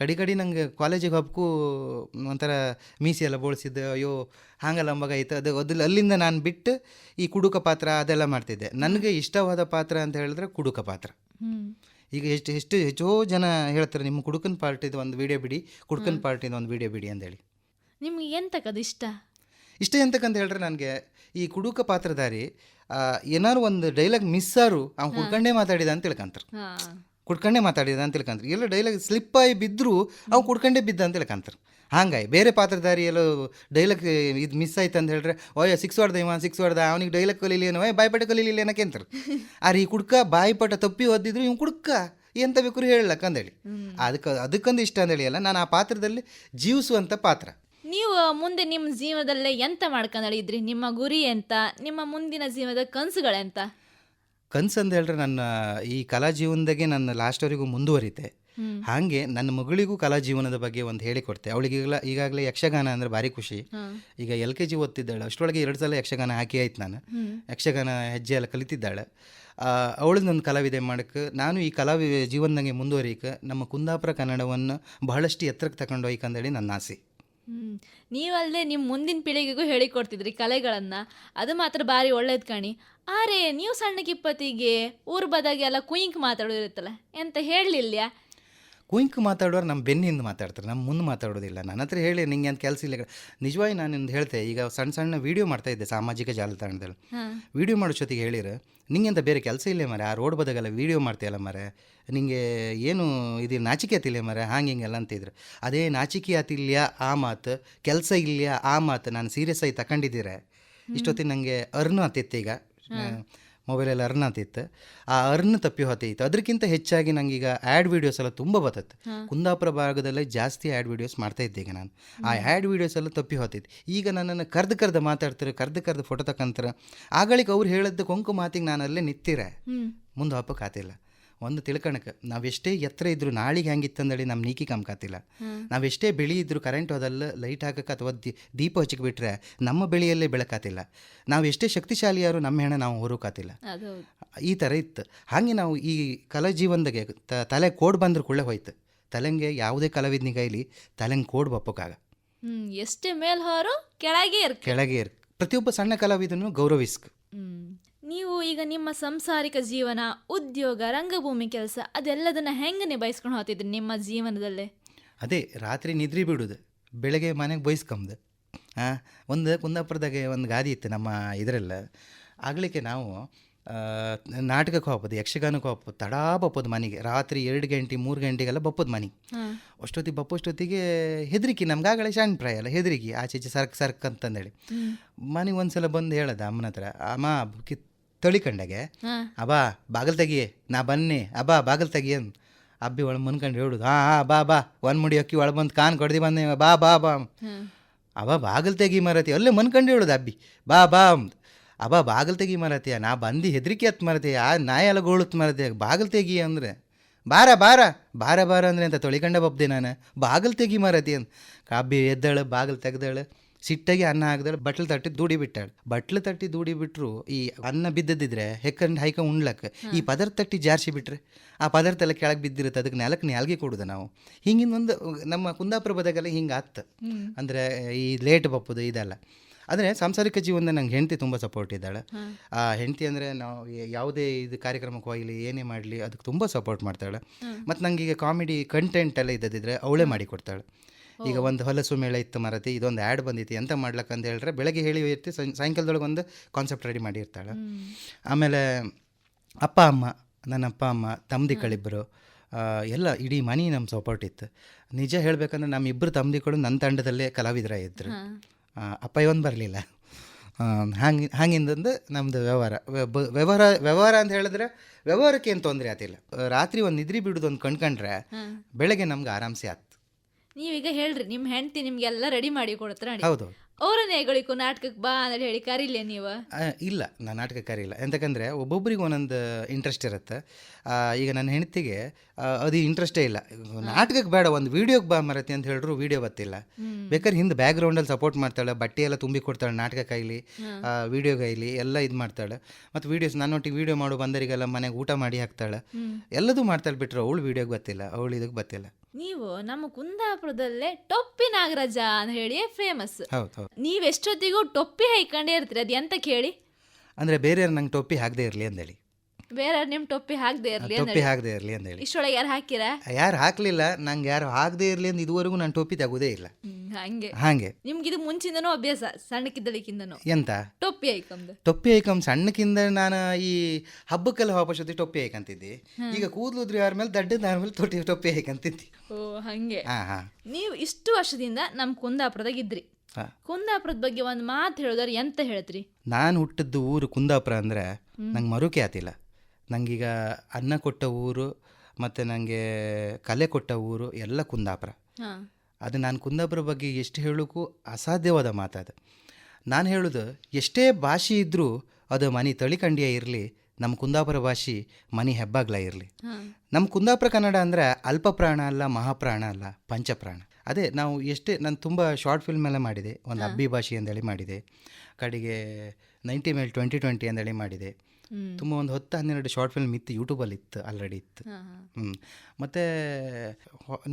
ಕಡಿ ಕಡಿ ನಂಗೆ ಕಾಲೇಜಿಗೆ ಹಬ್ಬಕ್ಕೂ ಒಂಥರ ಮೀಸಿ ಎಲ್ಲ ಬೋಳ್ಸಿದ್ದು ಅಯ್ಯೋ ಹಾಂಗಲ್ಲ ಮಗ ಆಯ್ತು ಅದು ಅದ್ರಲ್ಲಿ ಅಲ್ಲಿಂದ ನಾನು ಬಿಟ್ಟು ಈ ಕುಡುಕ ಪಾತ್ರ ಅದೆಲ್ಲ ಮಾಡ್ತಿದ್ದೆ. ನನಗೆ ಇಷ್ಟವಾದ ಪಾತ್ರ ಅಂತ ಹೇಳಿದ್ರೆ ಕುಡುಕ ಪಾತ್ರ. ಈಗ ಎಷ್ಟು ಎಷ್ಟು ಹೆಚ್ಚೋ ಜನ ಹೇಳ್ತಾರೆ ನಿಮ್ಮ ಕುಡುಕನ ಪಾರ್ಟಿದು ಒಂದು ವಿಡಿಯೋ ಬಿಡಿ ಕುಡುಕನ ಪಾರ್ಟಿದು ಒಂದು ವಿಡಿಯೋ ಬಿಡಿ ಅಂತೇಳಿ ನಿಮ್ಗೆ ಎಂತಕ್ಕದು ಇಷ್ಟ? ಇಷ್ಟ ಅಂತಕ್ಕಂತ ಹೇಳ್ರೆ ನನಗೆ ಈ ಕುಡುಕ ಪಾತ್ರಧಾರಿ ಏನಾರು ಒಂದು ಡೈಲಾಗ್ ಮಿಸ್ಸಾರು ಅವ್ನು ಕುಡ್ಕೊಂಡೇ ಮಾತಾಡಿದ ಅಂತ ತಿಳ್ಕೊಂತಾರೆ. ಕುಡ್ಕೊಂಡೇ ಮಾತಾಡಿದ ಅಂತ ತಿಳ್ಕೊಂತಾರೆ. ಎಲ್ಲ ಡೈಲಾಗ್ ಸ್ಲಿಪ್ ಆಗಿ ಬಿದ್ದರೂ ಅವ್ನು ಕುಡ್ಕೊಂಡೇ ಬಿದ್ದ ಅಂತ ತಿಳ್ಕೊಂತಾರೆ. ಹಾಂಗಾಯ್ ಬೇರೆ ಪಾತ್ರಧಾರಿ ಎಲ್ಲೋ ಡೈಲಾಗ್ ಇದು ಮಿಸ್ ಆಯ್ತು ಅಂತ ಹೇಳಿದ್ರೆ ಓಯ್ ಸಿಕ್ಸ್ ಹೊಡ್ದ ಇವ ಸಿಕ್ಸ್ ಹೊಡ್ದ ಅವನಿಗೆ ಡೈಲಾಗ್ ಕಲೀಲಿ ಏನೋ ಓಯ್ ಬಾಯ್ಪಟ ಇಲ್ಲ ಏನಕ್ಕೆ ಅಂತಾರೆ. [laughs] ಆದ್ರೆ ಈ ಕುಡ್ಕ ಬಾಯಿಪಟ ತಪ್ಪಿ ಹೊದ್ದಿದ್ರು ಇವ್ ಕುಡ್ಕ ಎಂತ ಬೇಕು ಹೇಳಕ್ಕ ಅಂದೇಳಿ. ಅದಕ್ಕೆ ಅದಕ್ಕೊಂದು ಇಷ್ಟ ಅಂದೇಳಿ ಅಲ್ಲ ನಾನು ಆ ಪಾತ್ರದಲ್ಲಿ ಜೀವಿಸುವಂಥ ಪಾತ್ರ. ನೀವು ಮುಂದೆ ನಿಮ್ಮ ಜೀವನದಲ್ಲೇ ಎಂತ ಮಾಡ್ಕೊಂಡಿದ್ರಿ ನಿಮ್ಮ ಗುರಿ ಎಂತ? ನಿಮ್ಮ ಮುಂದಿನ ಜೀವನದ ಕನಸುಗಳೆಂತ? ಕನ್ಸು ಅಂತ ಹೇಳಿದ್ರೆ ನನ್ನ ಈ ಕಲಾ ಜೀವನದಾಗೆ ನನ್ನ ಲಾಸ್ಟ್ವರೆಗೂ ಮುಂದುವರಿತೆ. ಹಾಗೆ ನನ್ನ ಮಗಳಿಗೂ ಕಲಾ ಜೀವನದ ಬಗ್ಗೆ ಒಂದು ಹೇಳಿಕೊಡ್ತೆ. ಅವಳಿಗೆ ಈಗಾಗಲೇ ಯಕ್ಷಗಾನ ಅಂದರೆ ಭಾರಿ ಖುಷಿ. ಈಗ ಎಲ್ ಕೆ ಜಿ ಓದ್ತಿದ್ದಾಳೆ. ಅಷ್ಟರೊಳಗೆ ಎರಡು ಸಲ ಯಕ್ಷಗಾನ ಹಾಕಿ ಆಯ್ತು ನಾನು. ಯಕ್ಷಗಾನ ಹೆಜ್ಜೆ ಎಲ್ಲ ಕಲಿತಿದ್ದಾಳೆ. ಅವಳು ನನ್ನ ಕಲಾವಿದೆ ಮಾಡಕ್ಕೆ ನಾನು ಈ ಕಲಾ ಜೀವನದಂಗೆ ಮುಂದುವರಿಕೆ ನಮ್ಮ ಕುಂದಾಪುರ ಕನ್ನಡವನ್ನು ಬಹಳಷ್ಟು ಎತ್ತರಕ್ಕೆ ತಗೊಂಡೋಯ್ಕಂದೇಳಿ ನನ್ನ ಆಸೆ. ಹ್ಮ್. ನೀವಲ್ಲದೆ ನಿಮ್ಮ ಮುಂದಿನ ಪೀಳಿಗೆಗೂ ಹೇಳಿಕೊಡ್ತಿದ್ರಿ ಕಲೆಗಳನ್ನ. ಅದು ಮಾತ್ರ ಭಾರಿ ಒಳ್ಳೇದು ಕಣಿ. ಆರೆ ನೀವು ಸಣ್ಣಕ್ಕಿಪ್ಪತ್ತಿಗೆ ಊರ್ ಬದಾಗೆಲ್ಲ ಕುಯಿಂಕ್ ಮಾತಾಡೋದಿರುತ್ತಲ್ಲ ಎಂತ ಹೇಳಲಿಲ್ಲ ಕುಯಿಂಕ್ ಮಾತಾಡೋರು ನಮ್ಮ ಬೆನ್ನಿಂದ ಮಾತಾಡ್ತಾರೆ ನಮ್ಮ ಮುಂದೆ ಮಾತಾಡೋದಿಲ್ಲ. ನನ್ನ ಹತ್ರ ಹೇಳಿ ನಿಂಗೆ ಅಂತ ಕೆಲಸ ಇಲ್ಲ ನಿಜವಾಗಿ ನಾನು ನಿಂದು ಹೇಳ್ತೆ ಈಗ ಸಣ್ಣ ಸಣ್ಣ ವೀಡಿಯೋ ಮಾಡ್ತಾ ಇದ್ದೆ ಸಾಮಾಜಿಕ ಜಾಲತಾಣದಲ್ಲಿ. ವಿಡಿಯೋ ವೀಡಿಯೋ ಮಾಡೋ ಜೊತೆಗೆ ಹೇಳಿರು ನಿಂಗೆ ಅಂತ ಬೇರೆ ಕೆಲಸ ಇಲ್ಲೇ ಮರೆ ಆ ರೋಡ್ ಬದಗಲ್ಲ ವೀಡಿಯೋ ಮಾಡ್ತೀಯಲ್ಲ ಮರೆ ನಿಂಗೆ ಏನು ಇದು ನಾಚಿಕೆ ಆತಿಲ್ಲ ಮರೆ ಹಾಂಗೆ ಹಿಂಗೆಲ್ಲ ಅಂತಿದ್ರು. ಅದೇ ನಾಚಿಕೆ ಆತಿಲ್ಯ ಆ ಮಾತು ಕೆಲಸ ಇಲ್ಲ ಆ ಮಾತು ನಾನು ಸೀರಿಯಸ್ ಆಗಿ ತಗೊಂಡಿದ್ದೀರ ಇಷ್ಟೊತ್ತಿಗೆ ನನಗೆ ಅರ್ನು ಆತಿತ್ತು ಈಗ. ಮೊಬೈಲಲ್ಲಿ ಅರ್ನ್ ಆತಿತ್ತು ಆ ಅರ್ನ್ ತಪ್ಪಿ ಹೊತ್ತೈತಿ ಅದಕ್ಕಿಂತ ಹೆಚ್ಚಾಗಿ ನಂಗೀಗ ಈಗ ಆ್ಯಡ್ ವೀಡಿಯೋಸ್ ಎಲ್ಲ ತುಂಬ ಬರ್ತತ್ತೆ ಕುಂದಾಪುರ ಭಾಗದಲ್ಲೇ ಜಾಸ್ತಿ ಆ್ಯಡ್ ವೀಡಿಯೋಸ್ ಮಾಡ್ತಾ ಇದ್ದೆ ಈಗ ನಾನು. ಆ ಆ್ಯಡ್ ವೀಡಿಯೋಸ್ ಎಲ್ಲ ತಪ್ಪಿ ಹೋತೈತಿ ಈಗ ನನ್ನನ್ನು ಕರ್ದು ಕರ್ದು ಮಾತಾಡ್ತಾರೆ ಕರ್ದು ಕರ್ದು ಫೋಟೋ ತಕ್ಕಂತಾರೆ. ಆಗಳಿಗೆ ಅವ್ರು ಹೇಳಿದ್ದು ಕೊಂಕು ಮಾತಿಗೆ ನಾನು ಅಲ್ಲೇ ನಿಂತಿರ ಮುಂದೆ ಮುಂದೆ ಹಪ್ಪಕ್ಕಾತಿಲ್ಲ ಒಂದು ತಿಳ್ಕಣಕ್ಕೆ ನಾವೆಷ್ಟೇ ಎತ್ತರ ಇದ್ರು ನಾಳಿಗೆ ಹೆಂಗಿತ್ತಂದೇಳಿ ನಮ್ಮ ನೀಕಿ ಕಮ್ಕಾತಿಲ್ಲ. ನಾವೆಷ್ಟೇ ಬೆಳಿ ಇದ್ರು ಕರೆಂಟ್ ಹೋದಲ್ಲ ಲೈಟ್ ಹಾಕಕ್ಕೆ ಅಥವಾ ದಿ- ದೀಪ ಹಚ್ಚಕ್ಕೆ ಬಿಟ್ರೆ ನಮ್ಮ ಬೆಳೆಯಲ್ಲೇ ಬೆಳಕಾತಿಲ್ಲ. ನಾವು ಎಷ್ಟೇ ಶಕ್ತಿಶಾಲಿಯಾರು ನಮ್ಮ ಹೆಣ ನಾವು ಹೊರಕಾತಿಲ್ಲ. ಈ ಥರ ಇತ್ತು. ಹಾಗೆ ನಾವು ಈ ಕಲಾ ಜೀವನದಾಗೆ ತ- ತಲೆ ಕೋಡ್ ಬಂದ್ರೆ ಕುಳ್ಳೆ ಹೋಯ್ತು. ತಲೆಂಗೆ ಯಾವುದೇ ಕಲಾವಿದನಿಗೈಲಿ ತಲೆಂಗೆ ಕೋಡ್ ಬಪ್ಪಕ್ಕಾಗ. ಎಷ್ಟೇ ಮೇಲ್ ಹೋರು ಕೆಳಗೆ ಇರ್ ಕೆಳಗೆ ಇರ್ ಪ್ರತಿಯೊಬ್ಬ ಸಣ್ಣ ಕಲಾವಿದನು ಗೌರವಿಸ್ಕ. ನೀವು ಈಗ ನಿಮ್ಮ ಸಂಸಾರಿಕ ಜೀವನ ಉದ್ಯೋಗ ರಂಗಭೂಮಿ ಕೆಲಸ ಅದೆಲ್ಲದನ್ನ ಹೆಂಗೆ ನಿಭಾಯಿಸ್ಕೊಂಡು ಹೋಗ್ತಿದ್ರಿ ನಿಮ್ಮ ಜೀವನದಲ್ಲೇ? ಅದೇ ರಾತ್ರಿ ನಿದ್ರೆ ಬಿಡುದು ಬೆಳಗ್ಗೆ ಮನೆಗೆ ಬಯಸ್ಕೊಂಬುದು ಹಾಂ ಒಂದು ಕುಂದಾಪುರದಾಗೆ ಒಂದು ಗಾದಿ ಇತ್ತು ನಮ್ಮ ಇದರೆಲ್ಲ. ಆಗಲಿಕ್ಕೆ ನಾವು ನಾಟಕಕ್ಕೆ ಹೋಗ್ಬೋದು ಯಕ್ಷಗಾನಕ್ಕೆ ಹೋಗ್ಬೋದು ತಡಾ ಬಪ್ಪೋದು ಮನೆಗೆ. ರಾತ್ರಿ ಎರಡು ಗಂಟೆ ಮೂರು ಗಂಟೆಗೆಲ್ಲ ಬಪ್ಪದು ಮನೆಗೆ. ಅಷ್ಟೊತ್ತಿಗೆ ಬಪ್ಪಷ್ಟೊತ್ತಿಗೆ ಹೆದರಿಕೆ ನಮ್ಗೆ ಆಗಲೇ ಸಣ್ಣ ಪ್ರಾಯ ಅಲ್ಲ ಹೆದರಿಕೆ ಆಚೆ ಈಚೆ ಸರ್ಕ್ ಸರ್ಕ್ ಅಂತಂದೇಳಿ. ಮನೆಗೆ ಒಂದ್ಸಲ ಬಂದು ಹೇಳದ ಅಮ್ಮನ ಹತ್ರ ಅಮ್ಮ ತಳಿಕಂಡಾಗೆ ಅಬಾ ಅಬ್ಬಾ ಬಾಗಲ್ ತೆಗಿ ನಾ ಬನ್ನಿ. ಅಬ್ಬಾ ಬಾಗಲ್ ತೆಗಿ ಅಂದ್. ಅಬ್ಬಿ ಒಳ ಮುನ್ಕಂಡು ಹೇಳುದು ಹಾ ಹಾ ಬಾ ಬಾ. ಒಂದು ಮುಡಿ ಅಕ್ಕಿ ಒಳ ಬಂದು ಕಾನ್ ಕೊಡ್ದಿ ಬಂದೆ ಬಾ ಬಾ ಬಾ ಅವ ಬಾಗಲ್ ತೆಗಿ ಮರತಿ ಅಲ್ಲೇ ಮನ್ಕಂಡು ಹೇಳುದು ಅಬ್ಬಿ ಬಾ ಬಾ ಅಂದ್. ಅಬ್ಬ ಬಾಗಲ್ ತೆಗಿ ಮರತಿಯ ನಾ ಬಂದು ಹೆದರಿಕೆ ಹತ್ ಮರತಿ ಆ ನಾಯಿ ಎಲ್ಲ ಗೋಳುತ್ ಮರತಿ ಬಾಗಲ್ ತೆಗಿ ಅಂದ್ರೆ. ಬಾರ ಬಾರ ಬಾರ ಬಾರ ಅಂದ್ರೆ ಅಂತ ತೊಳಿಕಂಡ ಬಬ್ದೆ ನಾನು? ಬಾಗಲ್ ತೆಗಿ ಮರತಿ ಅಂತ ಕಬ್ಬಿ ಎದ್ದಳು ಬಾಗಲ್ ತೆಗ್ದಳು. ಸಿಟ್ಟಾಗಿ ಅನ್ನ ಹಾಕ್ದಳು ಬಟ್ಲು ತಟ್ಟಿ ದೂಡಿ ಬಿಟ್ಟಾಳೆ ಬಟ್ಲು ತಟ್ಟಿ ದೂಡಿ ಬಿಟ್ರು ಈ ಅನ್ನ ಬಿದ್ದದಿದ್ರೆ ಹೆಕ್ಕಂಡು ಹೈಕ ಉಣ್ಲಕ್ಕ ಈ ಪದಾರ್ಥ ತಟ್ಟಿ ಜಾರ್ಸಿ ಬಿಟ್ರೆ ಆ ಪದಾರ್ಥ ಎಲ್ಲ ಕೆಳಗೆ ಬಿದ್ದಿರುತ್ತೆ ಅದಕ್ಕೆ ನೆಲಕ್ಕೆ ನ್ಯಾಲ್ಗೆ ಕೊಡುದು ನಾವು. ಹಿಂಗಿನ ಒಂದು ನಮ್ಮ ಕುಂದಾಪುರ ಬದಾಗೆಲ್ಲ ಹಿಂಗೆ ಆತ್ತ ಅಂದರೆ ಈ ಲೇಟ್ ಬಪ್ಪುದು ಇದೆಲ್ಲ. ಆದರೆ ಸಾಂಸಾರಿಕ ಜೀವನದ ನಂಗೆ ಹೆಂಡತಿ ತುಂಬ ಸಪೋರ್ಟ್ ಇದ್ದಾಳೆ. ಆ ಹೆಂಡತಿ ಅಂದರೆ ನಾವು ಯಾವುದೇ ಇದು ಕಾರ್ಯಕ್ರಮಕ್ಕೆ ಹೋಗಲಿ ಏನೇ ಮಾಡಲಿ ಅದಕ್ಕೆ ತುಂಬ ಸಪೋರ್ಟ್ ಮಾಡ್ತಾಳೆ. ಮತ್ತು ನಂಗೆ ಈಗ ಕಾಮಿಡಿ ಕಂಟೆಂಟ್ ಎಲ್ಲ ಇದ್ದದಿದ್ರೆ ಅವಳೇ ಮಾಡಿ ಕೊಡ್ತಾಳೆ. ಈಗ ಒಂದು ಹೊಲಸು ಮೇಳ ಇತ್ತು ಮರತಿ ಇದೊಂದು ಆ್ಯಡ್ ಬಂದಿತ್ತು. ಎಂತ ಮಾಡ್ಲಕ್ಕ ಅಂತ ಹೇಳಿದ್ರೆ ಬೆಳಗ್ಗೆ ಹೇಳಿ ಇರ್ತಿ ಸಾಯಂ- ಸಾಯಂಕಾಲದೊಳಗೆ ಒಂದು ಕಾನ್ಸೆಪ್ಟ್ ರೆಡಿ ಮಾಡಿರ್ತಾಳೆ. ಆಮೇಲೆ ಅಪ್ಪ ಅಮ್ಮ ನನ್ನ ಅಪ್ಪ ಅಮ್ಮ ತಮ್ಮದಿಗಳಿಬ್ಬರು ಎಲ್ಲ ಇಡೀ ಮನಿ ನಮ್ಮ ಸಪೋರ್ಟ್ ಇತ್ತು. ನಿಜ ಹೇಳಬೇಕಂದ್ರೆ ನಮ್ಮಿಬ್ಬರು ತಮ್ಮದಿಗಳು ನನ್ನ ತಂಡದಲ್ಲೇ ಕಲಾವಿದರ ಇದ್ದರು ಅಪ್ಪ ಇವನ್ ಬರಲಿಲ್ಲ. ಹಂಗೆ ಹಂಗಿಂದಂದು ನಮ್ಮದು ವ್ಯವಹಾರ. ವ್ಯ- ವ್ಯವಹಾರ ವ್ಯವಹಾರ ಅಂತ ಹೇಳಿದ್ರೆ ವ್ಯವಹಾರಕ್ಕೆ ಏನು ತೊಂದರೆ ಆತಿಲ್ಲ. ರಾತ್ರಿ ಒಂದು ನಿದ್ರಿ ಬಿಡೋದು ಒಂದು ಕಣ್ಕಂಡ್ರೆ ಬೆಳಗ್ಗೆ ನಮ್ಗೆ ಆರಾಮ್ಸೆ ಆತು. ನೀವೀಗ ಹೇಳ್ರಿ ನಿಮ್ಮ ಹೆಂಡತಿ ನಿಮ್ಗೆಲ್ಲ ರೆಡಿ ಮಾಡಿ ಕೊಡತ್ರ ಹೌದು. ಅವರ ಗಳಿಕು ನಾಟಕಕ್ಕೆ ಬಾ ಅಂತ ಹೇಳಿ ಕರೀಲಿ ನೀವು? ಆ, ಇಲ್ಲ ನಾನು ನಾಟಕ ಕರೀಲ್ಲ. ಎಂತಕಂದ್ರೆ ಒಬ್ಬೊಬ್ಬರಿಗೆ ಒಂದೊಂದು ಇಂಟ್ರೆಸ್ಟ್ ಇರುತ್ತೆ. ಈಗ ನನ್ನ ಹೆಂಡತಿಗೆ ಅದು ಇಂಟ್ರೆಸ್ಟೇ ಇಲ್ಲ. ನಾಟಕಕ್ಕೆ ಬೇಡ ಒಂದು ವೀಡಿಯೋಗೆ ಬಾ ಮರತಿ ಅಂತ ಹೇಳಿದ್ರು ವೀಡಿಯೋ ಬತ್ತಿಲ್ಲ ಬೇಕಾದ್ರೆ ಹಿಂದೆ ಬ್ಯಾಕ್ಗ್ರೌಂಡಲ್ಲಿ ಸಪೋರ್ಟ್ ಮಾಡ್ತಾಳೆ ಬಟ್ಟೆ ಎಲ್ಲ ತುಂಬಿ ಕೊಡ್ತಾಳೆ ನಾಟಕ ಕೈಲಿ ವೀಡಿಯೋ ಕೈಲಿ ಎಲ್ಲ ಇದು ಮಾಡ್ತಾಳೆ. ಮತ್ತು ವೀಡಿಯೋಸ್ ನನ್ನೊಟ್ಟಿಗೆ ವೀಡಿಯೋ ಮಾಡೋ ಬಂದರಿಗೆಲ್ಲ ಮನೆಗೆ ಊಟ ಮಾಡಿ ಹಾಕ್ತಾಳೆ. ಎಲ್ಲದೂ ಮಾಡ್ತಾಳೆ ಬಿಟ್ರೆ ಅವಳು ವೀಡಿಯೋಗೆ ಬತ್ತಿಲ್ಲ ಅವಳು ಇದಕ್ಕೆ ಬತ್ತಿಲ್ಲ ನೀವು ನಮ್ಮ ಕುಂದಾಪುರದಲ್ಲೇ ಟೊಪ್ಪಿ ನಾಗರಾಜ ಅಂತ ಹೇಳಿ ಫೇಮಸ್ ನೀವ್ ಎಷ್ಟೊತ್ತಿಗೂ ಟೊಪ್ಪಿ ಹೈಕೊಂಡೇ ಇರ್ತೀರಿ ಅದು ಎಂತ ಕೇಳಿ. ಅಂದರೆ ಬೇರೆಯವ್ರು ನಂಗೆ ಟೊಪ್ಪಿ ಹಾಕದೇ ಇರಲಿ ಅಂದೇಳಿ. ಬೇರೆ ನಿಮ್ ಟೊಪ್ಪಿ ಹಾಕದೇ ಇರ್ಲಿ ಟೊಪ್ಪಿ ಹಾಕದೇ ಇರಲಿ ಹೇಳಿ. ಇಷ್ಟೊಳಗೆ ಯಾರು ಹಾಕಿರಾ ಯಾರು ಹಾಕ್ಲಿಲ್ಲ ನಂಗೆ ಯಾರು ಹಾಕದೇ ಇರಲಿ ಅಂತ ಇದುವರೆಗೂ ನಾನು ಟೊಪ್ಪಿ ತಗೋದೇ ಇಲ್ಲ. ಹಂಗೆ. ಹಂಗೆ. ನಿಮ್ಗೆ ಇದು ಮುಂಚಿಂದನೂ ಅಭ್ಯಾಸ ಸಣ್ಣಕ್ಕಿದ್ದಲಿಕ್ಕಿಂದನೂ ಎಂತ? ಟೊಪ್ಪಿ ಐಕಂದು ಟೊಪ್ಪಿ ಐಕಂ ಸಣ್ಣಕ್ಕಿಂದ ನಾನು ಈ ಹಬ್ಬಕ್ಕೆಲ್ಲ ವಾಪಸ್ ಟೊಪ್ಪಿ ಐಕಂತಿದ್ದೆ. ಈಗ ಕೂದಲುದ್ರಿ ಯಾರ ಮೇಲೆ ದಡ್ಡದ ಯಾರ ಮೇಲೆ ತೊಟ್ಟಿ ಟೊಪ್ಪಿ ಐಕಂತಿದ್ದೆ. ಓ ಹಂಗೆ. ಹಾಂ ಹಾ. ನೀವು ಇಷ್ಟು ವರ್ಷದಿಂದ ನಮ್ಮ ಕುಂದಾಪುರದಾಗ ಇದ್ರಿ ಕುಂದಾಪುರದ ಬಗ್ಗೆ ಒಂದು ಮಾತು ಹೇಳಿದ್ರೆ ಎಂತ ಹೇಳ್ತ್ರಿ? ನಾನು ಹುಟ್ಟಿದ್ದು ಊರು ಕುಂದಾಪುರ ಅಂದ್ರೆ ನಂಗೆ ಮರುಕೆ ಆತಿಲ್ಲ ನಂಗೀಗ ಅನ್ನ ಕೊಟ್ಟ ಊರು ಮತ್ತು ನನಗೆ ಕಲೆ ಕೊಟ್ಟ ಊರು ಎಲ್ಲ ಕುಂದಾಪುರ. ಅದು ನಾನು ಕುಂದಾಪುರ ಬಗ್ಗೆ ಎಷ್ಟು ಹೇಳೋಕ್ಕೂ ಅಸಾಧ್ಯವಾದ ಮಾತದು ನಾನು ಹೇಳೋದು ಎಷ್ಟೇ ಭಾಷೆ ಇದ್ದರೂ ಅದು ಮನೆ ತಳಿಕಂಡಿಯ ಇರಲಿ ನಮ್ಮ ಕುಂದಾಪುರ ಭಾಷೆ ಮನೆ ಹೆಬ್ಬಾಗ್ಲ ಇರಲಿ. ನಮ್ಮ ಕುಂದಾಪುರ ಕನ್ನಡ ಅಂದರೆ ಅಲ್ಪ ಪ್ರಾಣ ಅಲ್ಲ ಮಹಾಪ್ರಾಣ ಅಲ್ಲ ಪಂಚಪ್ರಾಣ. ಅದೇ ನಾವು ಎಷ್ಟೇ ನಾನು ತುಂಬ ಶಾರ್ಟ್ ಫಿಲ್ಮ್ ಎಲ್ಲ ಮಾಡಿದೆ. ಒಂದು ಅಬ್ಬಿ ಭಾಷೆ ಅಂದೇಳಿ ಮಾಡಿದೆ. ಕಡೆಗೆ ನೈಂಟಿ ಮೇಲ್ ಟ್ವೆಂಟಿ ಟ್ವೆಂಟಿ ಅಂದೇಳಿ ಮಾಡಿದೆ. ತುಂಬ ಒಂದು ಹತ್ತು ಹನ್ನೆರಡು ಶಾರ್ಟ್ ಫಿಲ್ಮ್ ಇತ್ತು ಯೂಟ್ಯೂಬಲ್ಲಿ ಇತ್ತು ಆಲ್ರೆಡಿ ಇತ್ತು. ಹ್ಞೂ ಮತ್ತು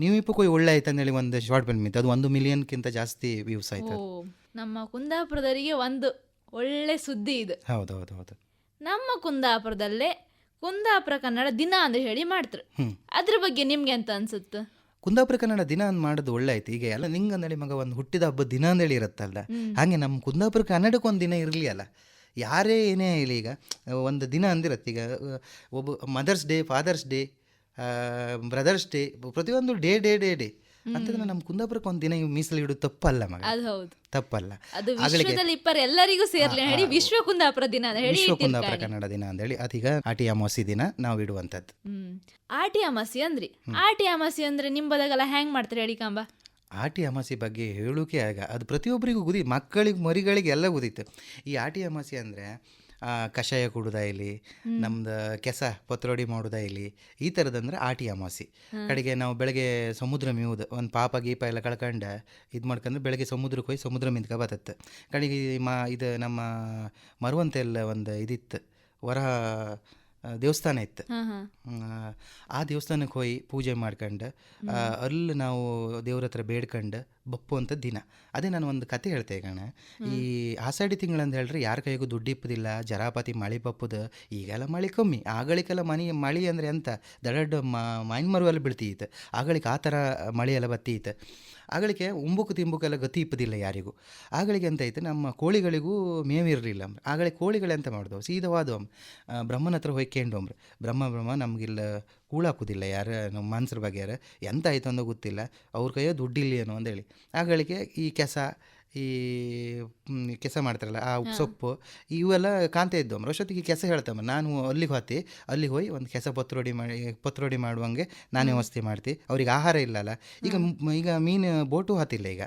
ನೀವು ಇಪ್ಪಕ್ಕೂ ಒಳ್ಳೆ ಆಯ್ತು ಅಂದೇಳಿ ಒಂದು ಶಾರ್ಟ್ ಫಿಲ್ಮ್ ಇತ್ತು. ಅದು ಒಂದು ಮಿಲಿಯನ್ಗಿಂತ ಜಾಸ್ತಿ ವ್ಯೂಸ್ ಆಯ್ತು ನಮ್ಮ ಕುಂದಾಪುರದವರಿಗೆ ಒಂದು ಒಳ್ಳೆ ಸುದ್ದಿ ಇದು. ಹೌದು ಹೌದು ಹೌದು. ನಮ್ಮ ಕುಂದಾಪುರದಲ್ಲೇ ಕುಂದಾಪುರ ಕನ್ನಡ ದಿನ ಅಂತ ಹೇಳಿ ಮಾಡ್ತಾರೆ. ಅದ್ರ ಬಗ್ಗೆ ನಿಮ್ಗೆ ಅಂತ ಅನ್ಸುತ್ತೆ? ಕುಂದಾಪುರ ಕನ್ನಡ ದಿನ ಅಂತ ಮಾಡೋದು ಒಳ್ಳೆ ಆಯ್ತು. ಈಗ ಎಲ್ಲ ನಿಂಗೆ ಅಂದೇಳಿ ಮಗ ಒಂದು ಹುಟ್ಟಿದ ಹಬ್ಬ ದಿನ ಅಂದೇಳಿ ಇರುತ್ತಲ್ಲ ಹಾಗೆ ನಮ್ಮ ಕುಂದಾಪುರ ಕನ್ನಡಕ್ಕೆ ಒಂದು ದಿನ ಇರಲಿ ಅಲ್ಲ ಯಾರೇ ಏನೇ ಹೇಳಿ ಈಗ ಒಂದು ದಿನ ಅಂದಿರತ್ತೆ. ಈಗ ಒಬ್ಬ mother's day father's day brother's day ಪ್ರತಿಯೊಂದು ಡೇ ಡೇ ಡೇ ಡೇ. ಅಂತಂದ್ರೆ ನಮ್ ಕುಂದಾಪುರಕ್ಕೆ ಒಂದು ದಿನ ಮೀಸಲಿಡು ತಪ್ಪಲ್ಲ ಮಗ. ತಪ್ಪಲ್ಲ. ಅದು ವಿಶ್ವದಲ್ಲಿ ಇಪ್ಪರ ಎಲ್ಲರಿಗೂ ಸೇರ್ಲಿ. ಹೇಳಿ ವಿಶ್ವ ಕುಂದಾಪುರ ದಿನ ವಿಶ್ವ ಕುಂದಾಪುರ ಕನ್ನಡ ದಿನ ಅಂತ ಹೇಳಿ ಅದೀಗ ಆಟಿ ಅಮಾವಾಸ್ಯ ದಿನ ನಾವು ಇಡುವಂತದ್ದು ಆಟಿ ಅಮಾಸಿ ಅಂದ್ರಿ? ಆಟಿ ಅಮಾಸಿ ಅಂದ್ರೆ ನಿಂಬದಾಗೆಲ್ಲ ಹ್ಯಾಂಗ್ ಮಾಡ್ತಾರೆ ಹೇಳಿ ಕಾಂಬ. ಆಟಿ ಅಮಾಸಿ ಬಗ್ಗೆ ಹೇಳೋಕೆ ಆಗ ಅದು ಪ್ರತಿಯೊಬ್ಬರಿಗೂ ಗುದಿ ಮಕ್ಕಳಿಗೆ ಮರಿಗಳಿಗೆ ಎಲ್ಲ ಗುದಿತ್ತು ಈ ಆಟಿ ಅಮಾಸಿ ಅಂದರೆ ಕಷಾಯ ಕುಡುದ ಇಲ್ಲಿ ನಮ್ದು ಕೆಸ ಪತ್ರೊಡಿ ಇಲ್ಲಿ ಈ ಥರದಂದ್ರೆ ಆಟಿ ಅಮಾಸಿ. ಕಡೆಗೆ ನಾವು ಬೆಳಗ್ಗೆ ಸಮುದ್ರ ಮೀವುದು ಒಂದು ಪಾಪ ಗೀಪ ಎಲ್ಲ ಕಳ್ಕೊಂಡು ಇದು ಮಾಡ್ಕೊಂಡ್ರೆ ಬೆಳಗ್ಗೆ ಸಮುದ್ರಕ್ಕೆ ಹೋಗಿ ಸಮುದ್ರ ಮಿಂದ್ಕ ಬತ್ತತ್ತೆ ಕಡೆಗೆ ಮಾ ಇದು ನಮ್ಮ ಮರುವಂತೆಲ್ಲ ಒಂದು ಇದಿತ್ತು ವರ ದೇವಸ್ಥಾನ ಇತ್ತು. ಆ, ದೇವಸ್ಥಾನಕ್ಕೆ ಹೋಗಿ ಪೂಜೆ ಮಾಡ್ಕೊಂಡು ಅಲ್ಲಿ ನಾವು ದೇವ್ರ ಹತ್ರ ಬೇಡ್ಕೊಂಡು ಬಪ್ಪು ಅಂತ ದಿನ. ಅದೇ ನಾನು ಒಂದು ಕತೆ ಹೇಳ್ತೆ ಕಣ ಈ ಆಷಾಢಿ ತಿಂಗಳಂತ ಹೇಳ್ರೆ ಯಾರ ಕೈಗೂ ದುಡ್ಡು ಇಪ್ಪದಿಲ್ಲ ಜರಾಪಾತಿ ಮಳೆ ಬಪ್ಪುದು ಈಗೆಲ್ಲ ಮಳೆ ಕಮ್ಮಿ. ಆಗಳಿಕೆಲ್ಲ ಮನೆ ಮಳೆ ಅಂದರೆ ಎಂತ? ದಡಡ್ಡ ಮೈನ್ ಮರುವಲ್ಲಿ ಬೀಳ್ತೀಯಿತ್ತು ಆಗಳಿಕೆ ಆ ಥರ ಮಳೆ ಎಲ್ಲ ಬತ್ತೀಯಿತ್ತು ಆಗಳಿಗೆ ಉಂಬುಕು ತಿಂಬುಕೆಲ್ಲ ಗತಿ ಇಪ್ಪದಿಲ್ಲ ಯಾರಿಗೂ. ಆಗಳಿಗೆ ಅಂತ ಐತೆ ನಮ್ಮ ಕೋಳಿಗಳಿಗೂ ಮೇವಿರಲಿಲ್ಲ ಆಗಳಿಗೆ ಕೋಳಿಗಳೆಂತ ಮಾಡಿದವು ಸೀದವಾದವು ಬ್ರಹ್ಮನ ಹತ್ರ ಹೊಯ್ಕೊಂಡು ಅಂಬ್ರೆ. ಬ್ರಹ್ಮ ಬ್ರಹ್ಮ, ನಮಗಿಲ್ಲ ಕೂಳಾಕೋದಿಲ್ಲ ಯಾರು, ನಮ್ಮ ಮನ್ಸರ ಬಗ್ಗೆ ಯಾರು. ಎಂತ ಆಯ್ತು ಅನ್ನೋ ಗೊತ್ತಿಲ್ಲ. ಅವ್ರ ಕೈಯೋ ದುಡ್ಡಿಲ್ಲ ಏನೋ ಅಂದೇಳಿ ಆಗಳಿಗೆ ಈ ಕೆಸ ಈ ಕೆಸ ಮಾಡ್ತಾರಲ್ಲ ಆ ಸೊಪ್ಪು ಇವೆಲ್ಲ ಕಾಣ್ತಾ ಇದ್ದವು ಅಂಬ್ರು ಅಷ್ಟೊತ್ತಿಗೆ ಕೆಸ ಹೇಳ್ತಮ್ಮ ನಾನು ಅಲ್ಲಿಗೆ ಹೋತಿ ಅಲ್ಲಿಗೆ ಹೋಗಿ ಒಂದು ಕೆಸ ಪತ್ರೋಡಿ ಮಾಡಿ ಪತ್ರೊಡಿ ಮಾಡುವಂಗೆ ನಾನು ವ್ಯವಸ್ಥೆ ಮಾಡ್ತಿ. ಅವ್ರಿಗೆ ಆಹಾರ ಇಲ್ಲಲ್ಲ ಈಗ ಈಗ ಮೀನು ಬೋಟು ಹತ್ತಿಲ್ಲ ಈಗ.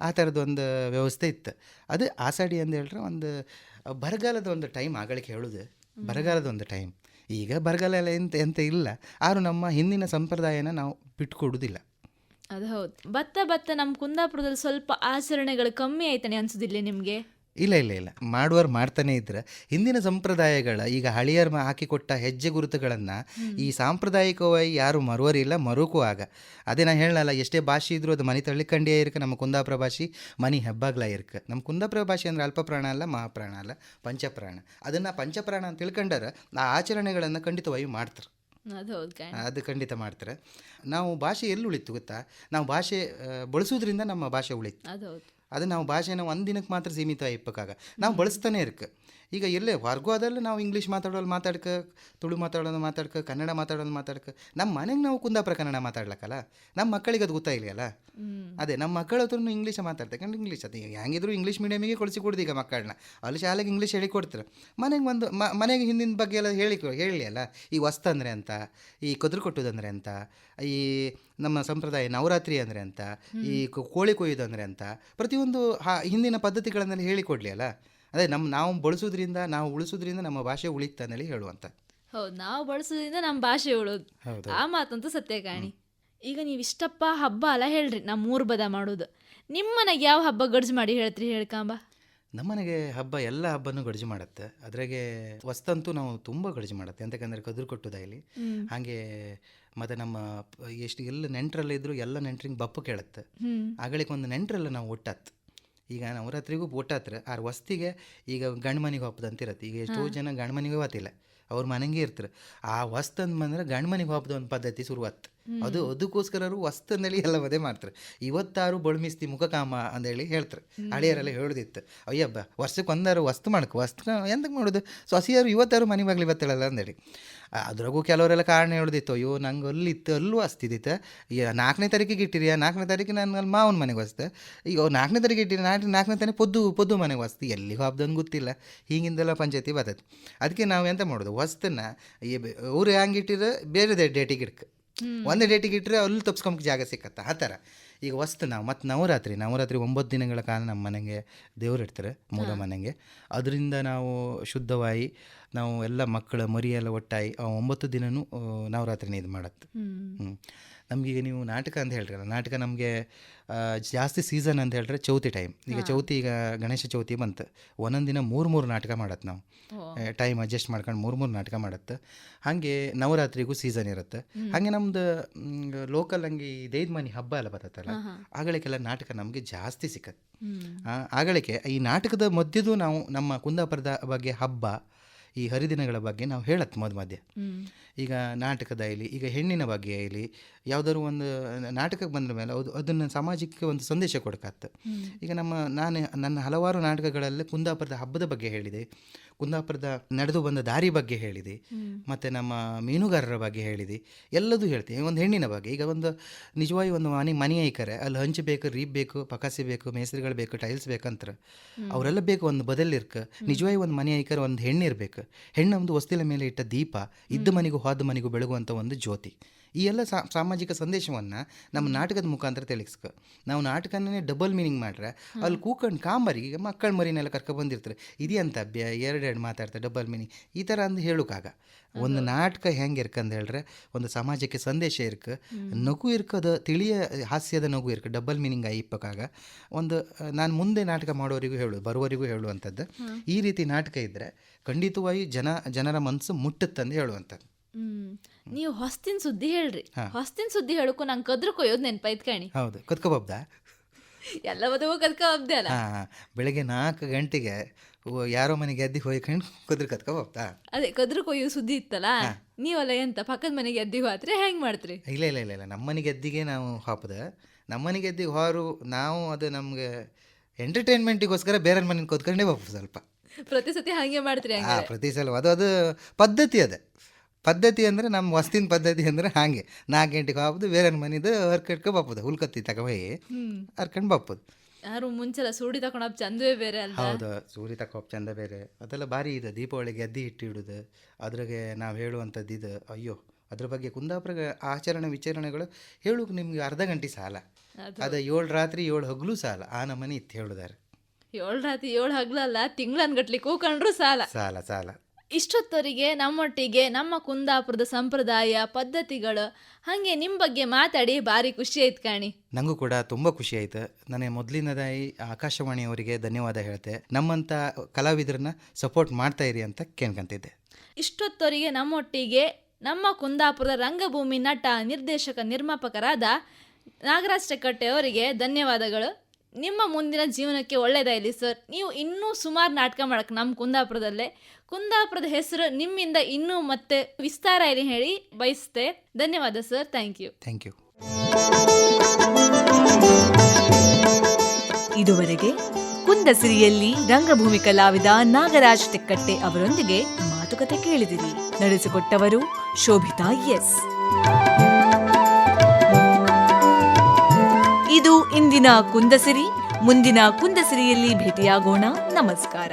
ಆ ಥರದ ಒಂದು ವ್ಯವಸ್ಥೆ ಇತ್ತು. ಅದು ಆಸಾಡಿ ಅಂತ ಹೇಳ್ರೆ ಒಂದು ಬರಗಾಲದ ಒಂದು ಟೈಮ್ ಆಗಳಿಗೆ ಹೇಳೋದು. ಬರಗಾಲದ ಒಂದು ಟೈಮ್. ಈಗ ಬರಗಾಲ ಎಲ್ಲ ಎಂತ ಎಂತ ಇಲ್ಲ. ಆದರೂ ನಮ್ಮ ಹಿಂದಿನ ಸಂಪ್ರದಾಯನ ನಾವು ಬಿಟ್ಕೊಡುವುದಿಲ್ಲ ಅದು ಹೌದು. ಭತ್ತ ಭತ್ತ ನಮ್ಮ ಕುಂದಾಪುರದಲ್ಲಿ ಸ್ವಲ್ಪ ಆಚರಣೆಗಳು ಕಮ್ಮಿ ಆಯ್ತಾನೆ ಅನ್ಸುದಿಲ್ಲ ನಿಮ್ಗೆ? ಇಲ್ಲ ಇಲ್ಲ ಇಲ್ಲ. ಮಾಡುವವ್ರು ಮಾಡ್ತಾನೆ ಇದ್ರೆ ಹಿಂದಿನ ಸಂಪ್ರದಾಯಗಳ ಈಗ ಹಳಿಯರ್ ಹಾಕಿಕೊಟ್ಟ ಹೆಜ್ಜೆ ಗುರುತುಗಳನ್ನು ಈ ಸಾಂಪ್ರದಾಯಿಕವಾಗಿ ಯಾರು ಮರುವರಿಲ್ಲ ಮರುಕು ಆಗ. ಅದೇ ನಾನು ಹೇಳಲ್ಲ ಎಷ್ಟೇ ಭಾಷೆ ಇದ್ರೂ ಅದು ಮನೆ ತಳ್ಳಿಕಂಡೇ ಇರ್ಕ ನಮ್ಮ ಕುಂದಾಪುರ ಭಾಷೆ ಮನಿ ಹೆಬ್ಬಾಗ್ಲ ಇರ್ಕ. ನಮ್ಮ ಕುಂದಾಪುರ ಭಾಷೆ ಅಂದ್ರೆ ಅಲ್ಪಪ್ರಾಣ ಅಲ್ಲ ಮಹಾಪ್ರಾಣ ಅಲ್ಲ ಪಂಚಪ್ರಾಣ. ಅದನ್ನು ಪಂಚಪ್ರಾಣ ಅಂತ ತಿಳ್ಕೊಂಡಾರ ಆ ಆಚರಣೆಗಳನ್ನು ಖಂಡಿತವಾಗಿ ಮಾಡ್ತಾರೆ. ಅದು ಖಂಡಿತ ಮಾಡ್ತಾರೆ. ನಾವು ಭಾಷೆ ಎಲ್ಲಿ ಉಳಿತು ಗೊತ್ತಾ? ನಾವು ಭಾಷೆ ಬಳಸೋದ್ರಿಂದ ನಮ್ಮ ಭಾಷೆ ಉಳಿತು. ಅದು ನಾವು ಭಾಷೆನ ಒಂದಿನಕ್ಕೆ ದಿನಕ್ಕೆ ಮಾತ್ರ ಸೀಮಿತ ಇಪ್ಪಕ್ಕಾಗ. ನಾವು ಬಳಸ್ತಾನೆ ಇರ್ಕ. ಈಗ ಎಲ್ಲೇ ಹೊರ್ಗೋದಲ್ಲಿ ನಾವು ಇಂಗ್ಲೀಷ್ ಮಾತಾಡೋದು ಮಾತಾಡ್ಕ ತುಳು ಮಾತಾಡೋದು ಮಾತಾಡ್ಕ ಕನ್ನಡ ಮಾತಾಡೋದು ಮಾತಾಡ್ಕ ನಮ್ಮ ಮನೆಗೆ ನಾವು ಕುಂದಾಪುರ ಕನ್ನಡ ಮಾತಾಡ್ಲಕ್ಕಲ್ಲ? ನಮ್ಮ ಮಕ್ಕಳಿಗೆ ಅದು ಗೊತ್ತಾಗಿಲ್ಲ ಅದೇ ನಮ್ಮ ಮಕ್ಕಳ ಹತ್ರ ಇಂಗ್ಲೀಷ್ ಮಾತಾಡ್ತಾರೆ. ಯಾಕಂದ್ರೆ ಇಂಗ್ಲೀಷ್ ಅದು ಹೆಂಗಿದ್ರು ಇಂಗ್ಲೀಷ್ ಮೀಡಿಯಮಿಗೆ ಕೊಡಿಸಿ ಕೊಡ್ದು ಈಗ ಮಕ್ಕಳನ್ನ ಅಲ್ಲಿ ಶಾಲೆಗೆ ಇಂಗ್ಲೀಷ್ ಹೇಳಿ ಕೊಡ್ತಾರೆ. ಮನೆಗೆ ಒಂದು ಮನೆಗೆ ಹಿಂದಿನ ಬಗ್ಗೆ ಎಲ್ಲ ಹೇಳಿ ಹೇಳಿ ಅಲ್ಲ ಈ ವಸ್ತು ಅಂದರೆ ಅಂತ ಈ ಕದ್ರು ಕೊಟ್ಟುದಂದ್ರೆ ಅಂತ ಈ ನಮ್ಮ ಸಂಪ್ರದಾಯ ನವರಾತ್ರಿ ಅಂದರೆ ಅಂತ ಈ ಕೋಳಿ ಕೊಯ್ಯೋದು ಅಂದರೆ ಅಂತ ಪ್ರತಿಯೊಂದು ಹಾ ಹಿಂದಿನ ಪದ್ಧತಿಗಳನ್ನೆಲ್ಲ ಹೇಳಿಕೊಡ್ಲಿ ಅಲ್ಲ ಅದೇ ನಮ್ಮ ನಾವು ಬಳಸೋದ್ರಿಂದ ನಾವು ಉಳಿಸೋದ್ರಿಂದ ನಮ್ಮ ಭಾಷೆ ಉಳಿತ ಹೇಳುವಂತ. ಹೌದು ನಾವು ಬಳಸೋದ್ರಿಂದ ನಮ್ಮ ಭಾಷೆ ಉಳೋದು. ಆ ಮಾತಂತೂ ಸತ್ಯ ಕಾಣಿ. ಈಗ ನೀವು ಇಷ್ಟಪ್ಪ ಹಬ್ಬ ಅಲ್ಲ ಹೇಳ್ರಿ ನಮ್ಮ ಮೂರು ಬದ ಮಾಡೋದು. ನಿಮ್ಮನೆಗೆ ಯಾವ ಹಬ್ಬ ಗಡ್ಜು ಮಾಡಿ ಹೇಳ್ತೀರಿ ಹೇಳ್ಕಾಂಬ ನಮ್ಮನೆಗೆ ಹಬ್ಬ ಎಲ್ಲ ಹಬ್ಬನೂ ಗಡ್ಜು ಮಾಡುತ್ತೆ. ಅದ್ರಾಗೆ ವಸ್ತಂತೂ ನಾವು ತುಂಬ ಗಡ್ಜು ಮಾಡುತ್ತೆ. ಅಂತಕ್ಕಂದ್ರೆ ಕದ್ರು ಕೊಟ್ಟುದ ಇಲ್ಲಿ ಹಾಗೆ ಮತ್ತು ನಮ್ಮ ಎಷ್ಟು ಎಲ್ಲ ನೆಂಟರೆಲ್ಲ ಇದ್ರು ಎಲ್ಲ ನೆಂಟ್ರಿಗೆ ಬಪ್ಪು ಕೇಳುತ್ತೆ. ಆಗಳಿಗೆ ಒಂದು ನೆಂಟರೆಲ್ಲ ನಾವು ಒಟ್ಟಾತ್. ಈಗ ನವರಾತ್ರಿಗೂ ಒಟ್ಟಾತ್ರ ಆರು ವಸ್ತಿಗೆ ಈಗ ಗಂಡು ಮನೆಗೆ ಹೋಗ್ದಂತಿರತ್ತೆ ಅಂತಿರತ್ತೆ ಈಗ ಎಷ್ಟೋ ಜನ ಗಂಡು ಮನೆಗೆ ಹೋಗ್ತಿಲ್ಲ ಅವ್ರ ಮನೆಗೆ ಇರ್ತಾರೆ. ಆ ವಸ್ತು ಅಂದ್ ಬಂದ್ರೆ ಗಂಡು ಮನೆಗೆ ಒಂದು ಪದ್ಧತಿ ಶುರುವಾತ್ ಅದು ಅದಕ್ಕೋಸ್ಕರರು ವಸ್ತನಲ್ಲಿ ಎಲ್ಲ ಮದುವೆ ಮಾಡ್ತಾರೆ. ಇವತ್ತಾರು ಬಳ್ಮಿಸ್ತಿ ಮುಖಕಾಮ ಅಂದೇಳಿ ಹೇಳ್ತಾರೆ. ಹಳೆಯರೆಲ್ಲ ಹೇಳೋದಿತ್ತು. ಅಯ್ಯಬ್ಬ ವರ್ಷಕ್ಕೆ ಒಂದಾರು ವಸ್ತು ಮಾಡ್ಕೊ ವಸ್ತು ಎಂತಕ್ಕೆ ಮಾಡೋದು? ಸೊಸಿಯರು ಇವತ್ತಾರು ಮನೆ ಬಾಗ್ಲಿ ಬತ್ತಳಲ್ಲ ಅಂದೇಳಿ. ಅದ್ರಾಗೂ ಕೆಲವರೆಲ್ಲ ಕಾರಣ ಹೇಳ್ದಿತ್ತು ಅಯ್ಯೋ ನಂಗೆ ಅಲ್ಲಿ ಇತ್ತು ಅಲ್ಲೂ ಅಸ್ತಿದಿತ್ತು ಈ ನಾಲ್ಕನೇ ತಾರೀಕಿಗೆ ಇಟ್ಟಿರಿ ನಾಲ್ಕನೇ ತಾರೀಕು ನಾನು ಅಲ್ಲಿ ಮಾವನ ಮನೆಗೆ ಹೊಸ್ತು. ಈಗ ನಾಲ್ಕನೇ ತಾರೀಕು ಇಟ್ಟಿರಿ ನಾಲ್ಕು ನಾಲ್ಕನೇ ತಾರೀಕು ಪೊದ್ದು ಪೊದ್ದು ಮನೆಗೆ ವಸ್ತು ಎಲ್ಲಿಗೆ ಹಬ್ಬದನ್ನು ಗೊತ್ತಿಲ್ಲ. ಹೀಗಿಂದೆಲ್ಲ ಪಂಚಾಯತಿ ಬರ್ತೈತೆ. ಅದಕ್ಕೆ ನಾವು ಎಂತ ಮಾಡೋದು ಬೆ- ಊರು ಹ್ಯಾಂಗೆ ಇಟ್ಟಿದ್ರೆ ಬೇರೆ ಡೇಟಿಗೆ ಇಡ್ಕ. ಒಂದೇ ಡೇಟಿಗೆ ಇಟ್ಟರೆ ಅಲ್ಲಿ ತಪ್ಸ್ಕೊಂಬಕ್ಕೆ ಜಾಗ ಸಿಕ್ಕತ್ತ? ಆ ಥರ. ಈಗ ವಸ್ತು ನಾವು ಮತ್ತು ನವರಾತ್ರಿ ನವರಾತ್ರಿ ಒಂಬತ್ತು ದಿನಗಳ ಕಾಲ ನಮ್ಮ ಮನೆಗೆ ದೇವರು ಇಡ್ತಾರೆ ಮೂಲ ಮನೆಗೆ. ಅದರಿಂದ ನಾವು ಶುದ್ಧವಾಗಿ ನಾವು ಎಲ್ಲ ಮಕ್ಕಳ ಮರಿಯೆಲ್ಲ ಒಟ್ಟಾಗಿ ಆ ಒಂಬತ್ತು ದಿನವೂ ನವರಾತ್ರಿನ ಇದು ಮಾಡತ್ತೆ. ಹ್ಞೂ ನಮಗೀಗ ನೀವು ನಾಟಕ ಅಂತ ಹೇಳ್ರಲ್ಲ ನಾಟಕ ನಮಗೆ ಜಾಸ್ತಿ ಸೀಸನ್ ಅಂತ ಹೇಳಿದ್ರೆ ಚೌತಿ ಟೈಮ್ ಈಗ ಚೌತಿ ಈಗ ಗಣೇಶ ಚೌತಿ ಬಂತು. ಒಂದೊಂದು ದಿನ ಮೂರು ಮೂರು ನಾಟಕ ಮಾಡತ್ತೆ ನಾವು. ಟೈಮ್ ಅಡ್ಜಸ್ಟ್ ಮಾಡ್ಕೊಂಡು ಮೂರು ಮೂರು ನಾಟಕ ಮಾಡತ್ತೆ ಹಾಗೆ ನವರಾತ್ರಿಗೂ ಸೀಸನ್ ಇರುತ್ತೆ. ಹಾಗೆ ನಮ್ದು ಲೋಕಲ್ ಹಂಗೆ ಈ ದೈದ್ ಮನಿ ಹಬ್ಬ ಎಲ್ಲ ಬರುತ್ತಲ್ಲ ಆಗಳಿಗೆಲ್ಲ ನಾಟಕ ನಮಗೆ ಜಾಸ್ತಿ ಸಿಕ್ಕತ್ತೆ ಆಗಳಿಕೆ ಈ ನಾಟಕದ ಮಧ್ಯದು ನಾವು ನಮ್ಮ ಕುಂದಾಪುರದ ಬಗ್ಗೆ ಹಬ್ಬ ಈ ಹರಿದಿನಗಳ ಬಗ್ಗೆ ನಾವು ಹೇಳತ್ತೆ ಮಧ್ಯ. ಈಗ ನಾಟಕದ ಆಗಲಿ ಈಗ ಹೆಣ್ಣಿನ ಬಗ್ಗೆ ಆಗಲಿ ಯಾವುದಾದ್ರು ಒಂದು ನಾಟಕಕ್ಕೆ ಬಂದ ಮೇಲೆ ಅದು ಅದನ್ನು ಸಮಾಜಕ್ಕೆ ಒಂದು ಸಂದೇಶ ಕೊಡಕತ್ತೆ ಈಗ ನಮ್ಮ ನಾನು ನನ್ನ ಹಲವಾರು ನಾಟಕಗಳಲ್ಲಿ ಕುಂದಾಪುರದ ಹಬ್ಬದ ಬಗ್ಗೆ ಹೇಳಿದೆ ಕುಂದಾಪುರದ ನಡೆದು ಬಂದ ದಾರಿ ಬಗ್ಗೆ ಹೇಳಿದೆ ಮತ್ತು ನಮ್ಮ ಮೀನುಗಾರರ ಬಗ್ಗೆ ಹೇಳಿದೆ ಎಲ್ಲದೂ ಹೇಳ್ತೀನಿ. ಒಂದು ಹೆಣ್ಣಿನ ಬಗ್ಗೆ ಈಗ ಒಂದು ನಿಜವಾಗಿ ಒಂದು ಮನೆ ಮನೆ ಐಕರೆ ಅಲ್ಲಿ ಹಂಚು ಬೇಕು ರೀಪ್ ಬೇಕು ಪಕಾಸಿ ಬೇಕು ಮೇಸ್ತ್ರಿಗಳು ಬೇಕು ಟೈಲ್ಸ್ ಬೇಕಂತಾರೆ ಅವರೆಲ್ಲ ಬೇಕು ಒಂದು ಬದಲಿರ್ಕ ನಿಜವಾಗಿ ಒಂದು ಮನೆ ಐಕರೆ ಒಂದು ಹೆಣ್ಣಿರ್ಬೇಕು. ಹೆಣ್ಣು ಒಂದು ವಸ್ತಿಲ ಮೇಲೆ ಇಟ್ಟ ದೀಪ ಇದ್ದ ಮನೆಗೂ ಹೋದ ಮನೆಗೂ ಬೆಳಗುವಂಥ ಒಂದು ಜ್ಯೋತಿ. ಈ ಎಲ್ಲ ಸಾ ಸಾಮಾಜಿಕ ಸಂದೇಶವನ್ನು ನಮ್ಮ ನಾಟಕದ ಮುಖಾಂತರ ತಿಳಿಸ್ಕ. ನಾವು ನಾಟಕನೇ ಡಬಲ್ ಮೀನಿಂಗ್ ಮಾಡ್ರೆ ಅಲ್ಲಿ ಕೂಕಂಡು ಕಾಂಬರಿ ಈಗ ಮಕ್ಕಳ ಮರಿನೆಲ್ಲ ಕರ್ಕೊಂಡು ಬಂದಿರ್ತಾರೆ. ಇದೆಯಂತ ಅಭ್ಯ ಎರಡೆರಡು ಮಾತಾಡ್ತಾರೆ ಡಬಲ್ ಮೀನಿಂಗ್ ಈ ಥರ ಅಂದು ಹೇಳುಕಾಗ. ಒಂದು ನಾಟಕ ಹೆಂಗೆ ಇರ್ಕಂದು ಹೇಳ್ರೆ ಒಂದು ಸಮಾಜಕ್ಕೆ ಸಂದೇಶ ಇರ್ಕ ನಗು ಇರ್ಕದ ತಿಳಿಯ ಹಾಸ್ಯದ ನಗು ಇರ್ಕ ಡಬಲ್ ಮೀನಿಂಗ್ ಇಪ್ಪಕ್ಕಾಗ ಒಂದು ನಾನು ಮುಂದೆ ನಾಟಕ ಮಾಡೋರಿಗೂ ಹೇಳು ಬರುವವರಿಗೂ ಹೇಳುವಂಥದ್ದು. ಈ ರೀತಿ ನಾಟಕ ಇದ್ದರೆ ಖಂಡಿತವಾಗಿ ಜನ ಜನರ ಮನಸ್ಸು ಮುಟ್ಟುತ್ತಂದು ಹೇಳುವಂಥದ್ದು. ಹ್ಮ್. ನೀವು ಹೊಸ್ತಿನ ಸುದ್ದಿ ಹೇಳ್ರಿ. ಹೊಸ್ತಿನ ಸುದ್ದಿ ಹೇಳಕ್ಕೂ ನಂಗೆ ಕದ್ರು ಕೊಯ್ಯೋದು ನೆನಪಾಯ್ತು ಕಾಣಿ. ಹೌದು. ಕತ್ಕೋಬಬ್ದ ಎಲ್ಲ ಬದವು ಕದ್ಕ ಹಬ್ದೆ ಅಲ್ಲ. ಬೆಳಗ್ಗೆ ನಾಲ್ಕು ಗಂಟೆಗೆ ಯಾರೋ ಮನೆಗೆ ಎದ್ದಿ ಹೋಯ್ಕೊಂಡು ಕದ್ರು ಕದ್ಕೋಬೋದಾ ಅದೇ ಕದ್ರು ಕೊಯ್ಯೋ ಸುದ್ದಿ ಇತ್ತಲ್ಲ? ನೀವಲ್ಲ ಎಂತ ಪಕ್ಕದ ಮನೆಗೆ ಎದ್ದಿ ಹೋದ್ರೆ ಹೆಂಗ್ ಮಾಡ್ತ್ರಿ? ಇಲ್ಲ ಇಲ್ಲ ಇಲ್ಲ ಇಲ್ಲ. ನಮ್ಮ ಮನೆಗೆ ಎದ್ದಿಗೆ ನಾವು ಹಾಪದ. ನಮ್ಮ ಮನೆಗೆ ಗೆದ್ದಿಗೆ ಹೋರು ನಾವು ಅದು ನಮಗೆ ಎಂಟರ್ಟೈನ್ಮೆಂಟಿಗೋಸ್ಕರ ಬೇರೆ ಮನೆಗೆ ಕೂತ್ಕೊಂಡೇ ಹೋಗ್ಬೋದು ಸ್ವಲ್ಪ. ಪ್ರತಿ ಸತಿ ಹಾಗೆ ಮಾಡ್ತ್ರಿ ಪ್ರತಿ ಸಲ. ಅದು ಅದು ಪದ್ಧತಿ ಅದು. ಪದ್ಧತಿ ಅಂದರೆ ನಮ್ಮ ವಸ್ತಿನ ಪದ್ಧತಿ ಅಂದರೆ ಹಾಗೆ. ನಾಲ್ಕು ಗಂಟೆಗೆ ಹೋಗ್ಬೋದು ಬೇರೆ ಮನಿದು ಹರ್ಕಟ್ಕೊ ಬಪ್ಪದು ಹುಲ್ಕತ್ತಿ ತಗೊಯ್ ಹರ್ಕೊಂಡು ಬಪ್ಪದು ಯಾರು ಮುಂಚೆಲ್ಲ ಸೂಡಿ ತಕೊಂಡ್ ಚಂದವೇ ಬೇರೆ ಅಲ್ಲ ಹೌದು ಸೂರ್ಯ ತಕೋಪ್ ಚಂದ ಬೇರೆ. ಅದೆಲ್ಲ ಭಾರಿ ಇದೆ ದೀಪಾವಳಿಗೆ ಎದ್ದಿ ಇಟ್ಟಿಡುದು ಅದ್ರಾಗೆ ನಾವು ಹೇಳುವಂಥದ್ದು ಇದು. ಅಯ್ಯೋ ಅದ್ರ ಬಗ್ಗೆ ಕುಂದಾಪುರ ಆಚರಣೆ ವಿಚಾರಣೆಗಳು ಹೇಳೋಕೆ ನಿಮ್ಗೆ ಅರ್ಧ ಗಂಟೆ ಸಾಲ. ಅದು. ಏಳು ರಾತ್ರಿ ಏಳು ಹಗ್ಲು ಸಾಲ. ಆ ನಮನೆ ಇತ್ತು ಹೇಳುದಾರೆ. ಏಳು ರಾತ್ರಿ ಏಳು ಹಗ್ಲಲ್ಲ ತಿಂಗ್ಳನ್ಗಟ್ಲಿ ಕೂಕೊಂಡ್ರು ಸಾಲ. ಸಾಲ ಸಾಲ. ಇಷ್ಟೊತ್ತವರಿಗೆ ನಮ್ಮೊಟ್ಟಿಗೆ ನಮ್ಮ ಕುಂದಾಪುರದ ಸಂಪ್ರದಾಯ ಪದ್ಧತಿಗಳು ಹಾಗೆ ನಿಮ್ಮ ಬಗ್ಗೆ ಮಾತಾಡಿ ಭಾರಿ ಖುಷಿ ಆಯ್ತು ಕಾಣಿ. ನಂಗೂ ಕೂಡ ತುಂಬಾ ಖುಷಿ ಆಯ್ತು. ನನಗೆ ಮೊದಲಿನದಾಗಿ ಆಕಾಶವಾಣಿಯವರಿಗೆ ಧನ್ಯವಾದ ಹೇಳ್ತೆ. ನಮ್ಮಂತ ಕಲಾವಿದರನ್ನ ಸಪೋರ್ಟ್ ಮಾಡ್ತಾ ಇರಿ ಅಂತ ಕೇಳ್ಕೊಂತಿದ್ದೆ. ಇಷ್ಟೊತ್ತವರಿಗೆ ನಮ್ಮೊಟ್ಟಿಗೆ ನಮ್ಮ ಕುಂದಾಪುರದ ರಂಗಭೂಮಿ ನಟ ನಿರ್ದೇಶಕ ನಿರ್ಮಾಪಕರಾದ ನಾಗರಾಜ್ ಚಕಟ್ಟೆ ಅವರಿಗೆ ಧನ್ಯವಾದಗಳು. ನಿಮ್ಮ ಮುಂದಿನ ಜೀವನಕ್ಕೆ ಒಳ್ಳೆಯದಾಗಲಿ ಸರ್ ನೀವು ಇನ್ನೂ ಸುಮಾರು ನಾಟಕ ಮಾಡಕ್ಕೆ ನಮ್ಮ ಕುಂದಾಪುರದಲ್ಲೇ. ಕುಂದಾಪುರದ ಹೆಸರು ನಿಮ್ಮಿಂದ ಇನ್ನೂ ಮತ್ತೆ ವಿಸ್ತಾರ ಇಲ್ಲಿ ಹೇಳಿ ಬಯಸ್ತೆ. ಧನ್ಯವಾದ sir thank you thank you ಇದುವರೆಗೆ ಕುಂದಸಿರಿಯಲ್ಲಿ ರಂಗಭೂಮಿ ಕಲಾವಿದ ನಾಗರಾಜ್ ತೆಕ್ಕಟ್ಟೆ ಅವರೊಂದಿಗೆ ಮಾತುಕತೆ ಕೇಳಿದಿರಿ. ನಡೆಸಿಕೊಟ್ಟವರು ಶೋಭಿತಾ ಎಸ್. ಇಂದಿನ ಕುಂದಸಿರಿ ಮುಂದಿನ ಕುಂದಸಿರಿಯಲ್ಲಿ ಭೇಟಿಯಾಗೋಣ. ನಮಸ್ಕಾರ.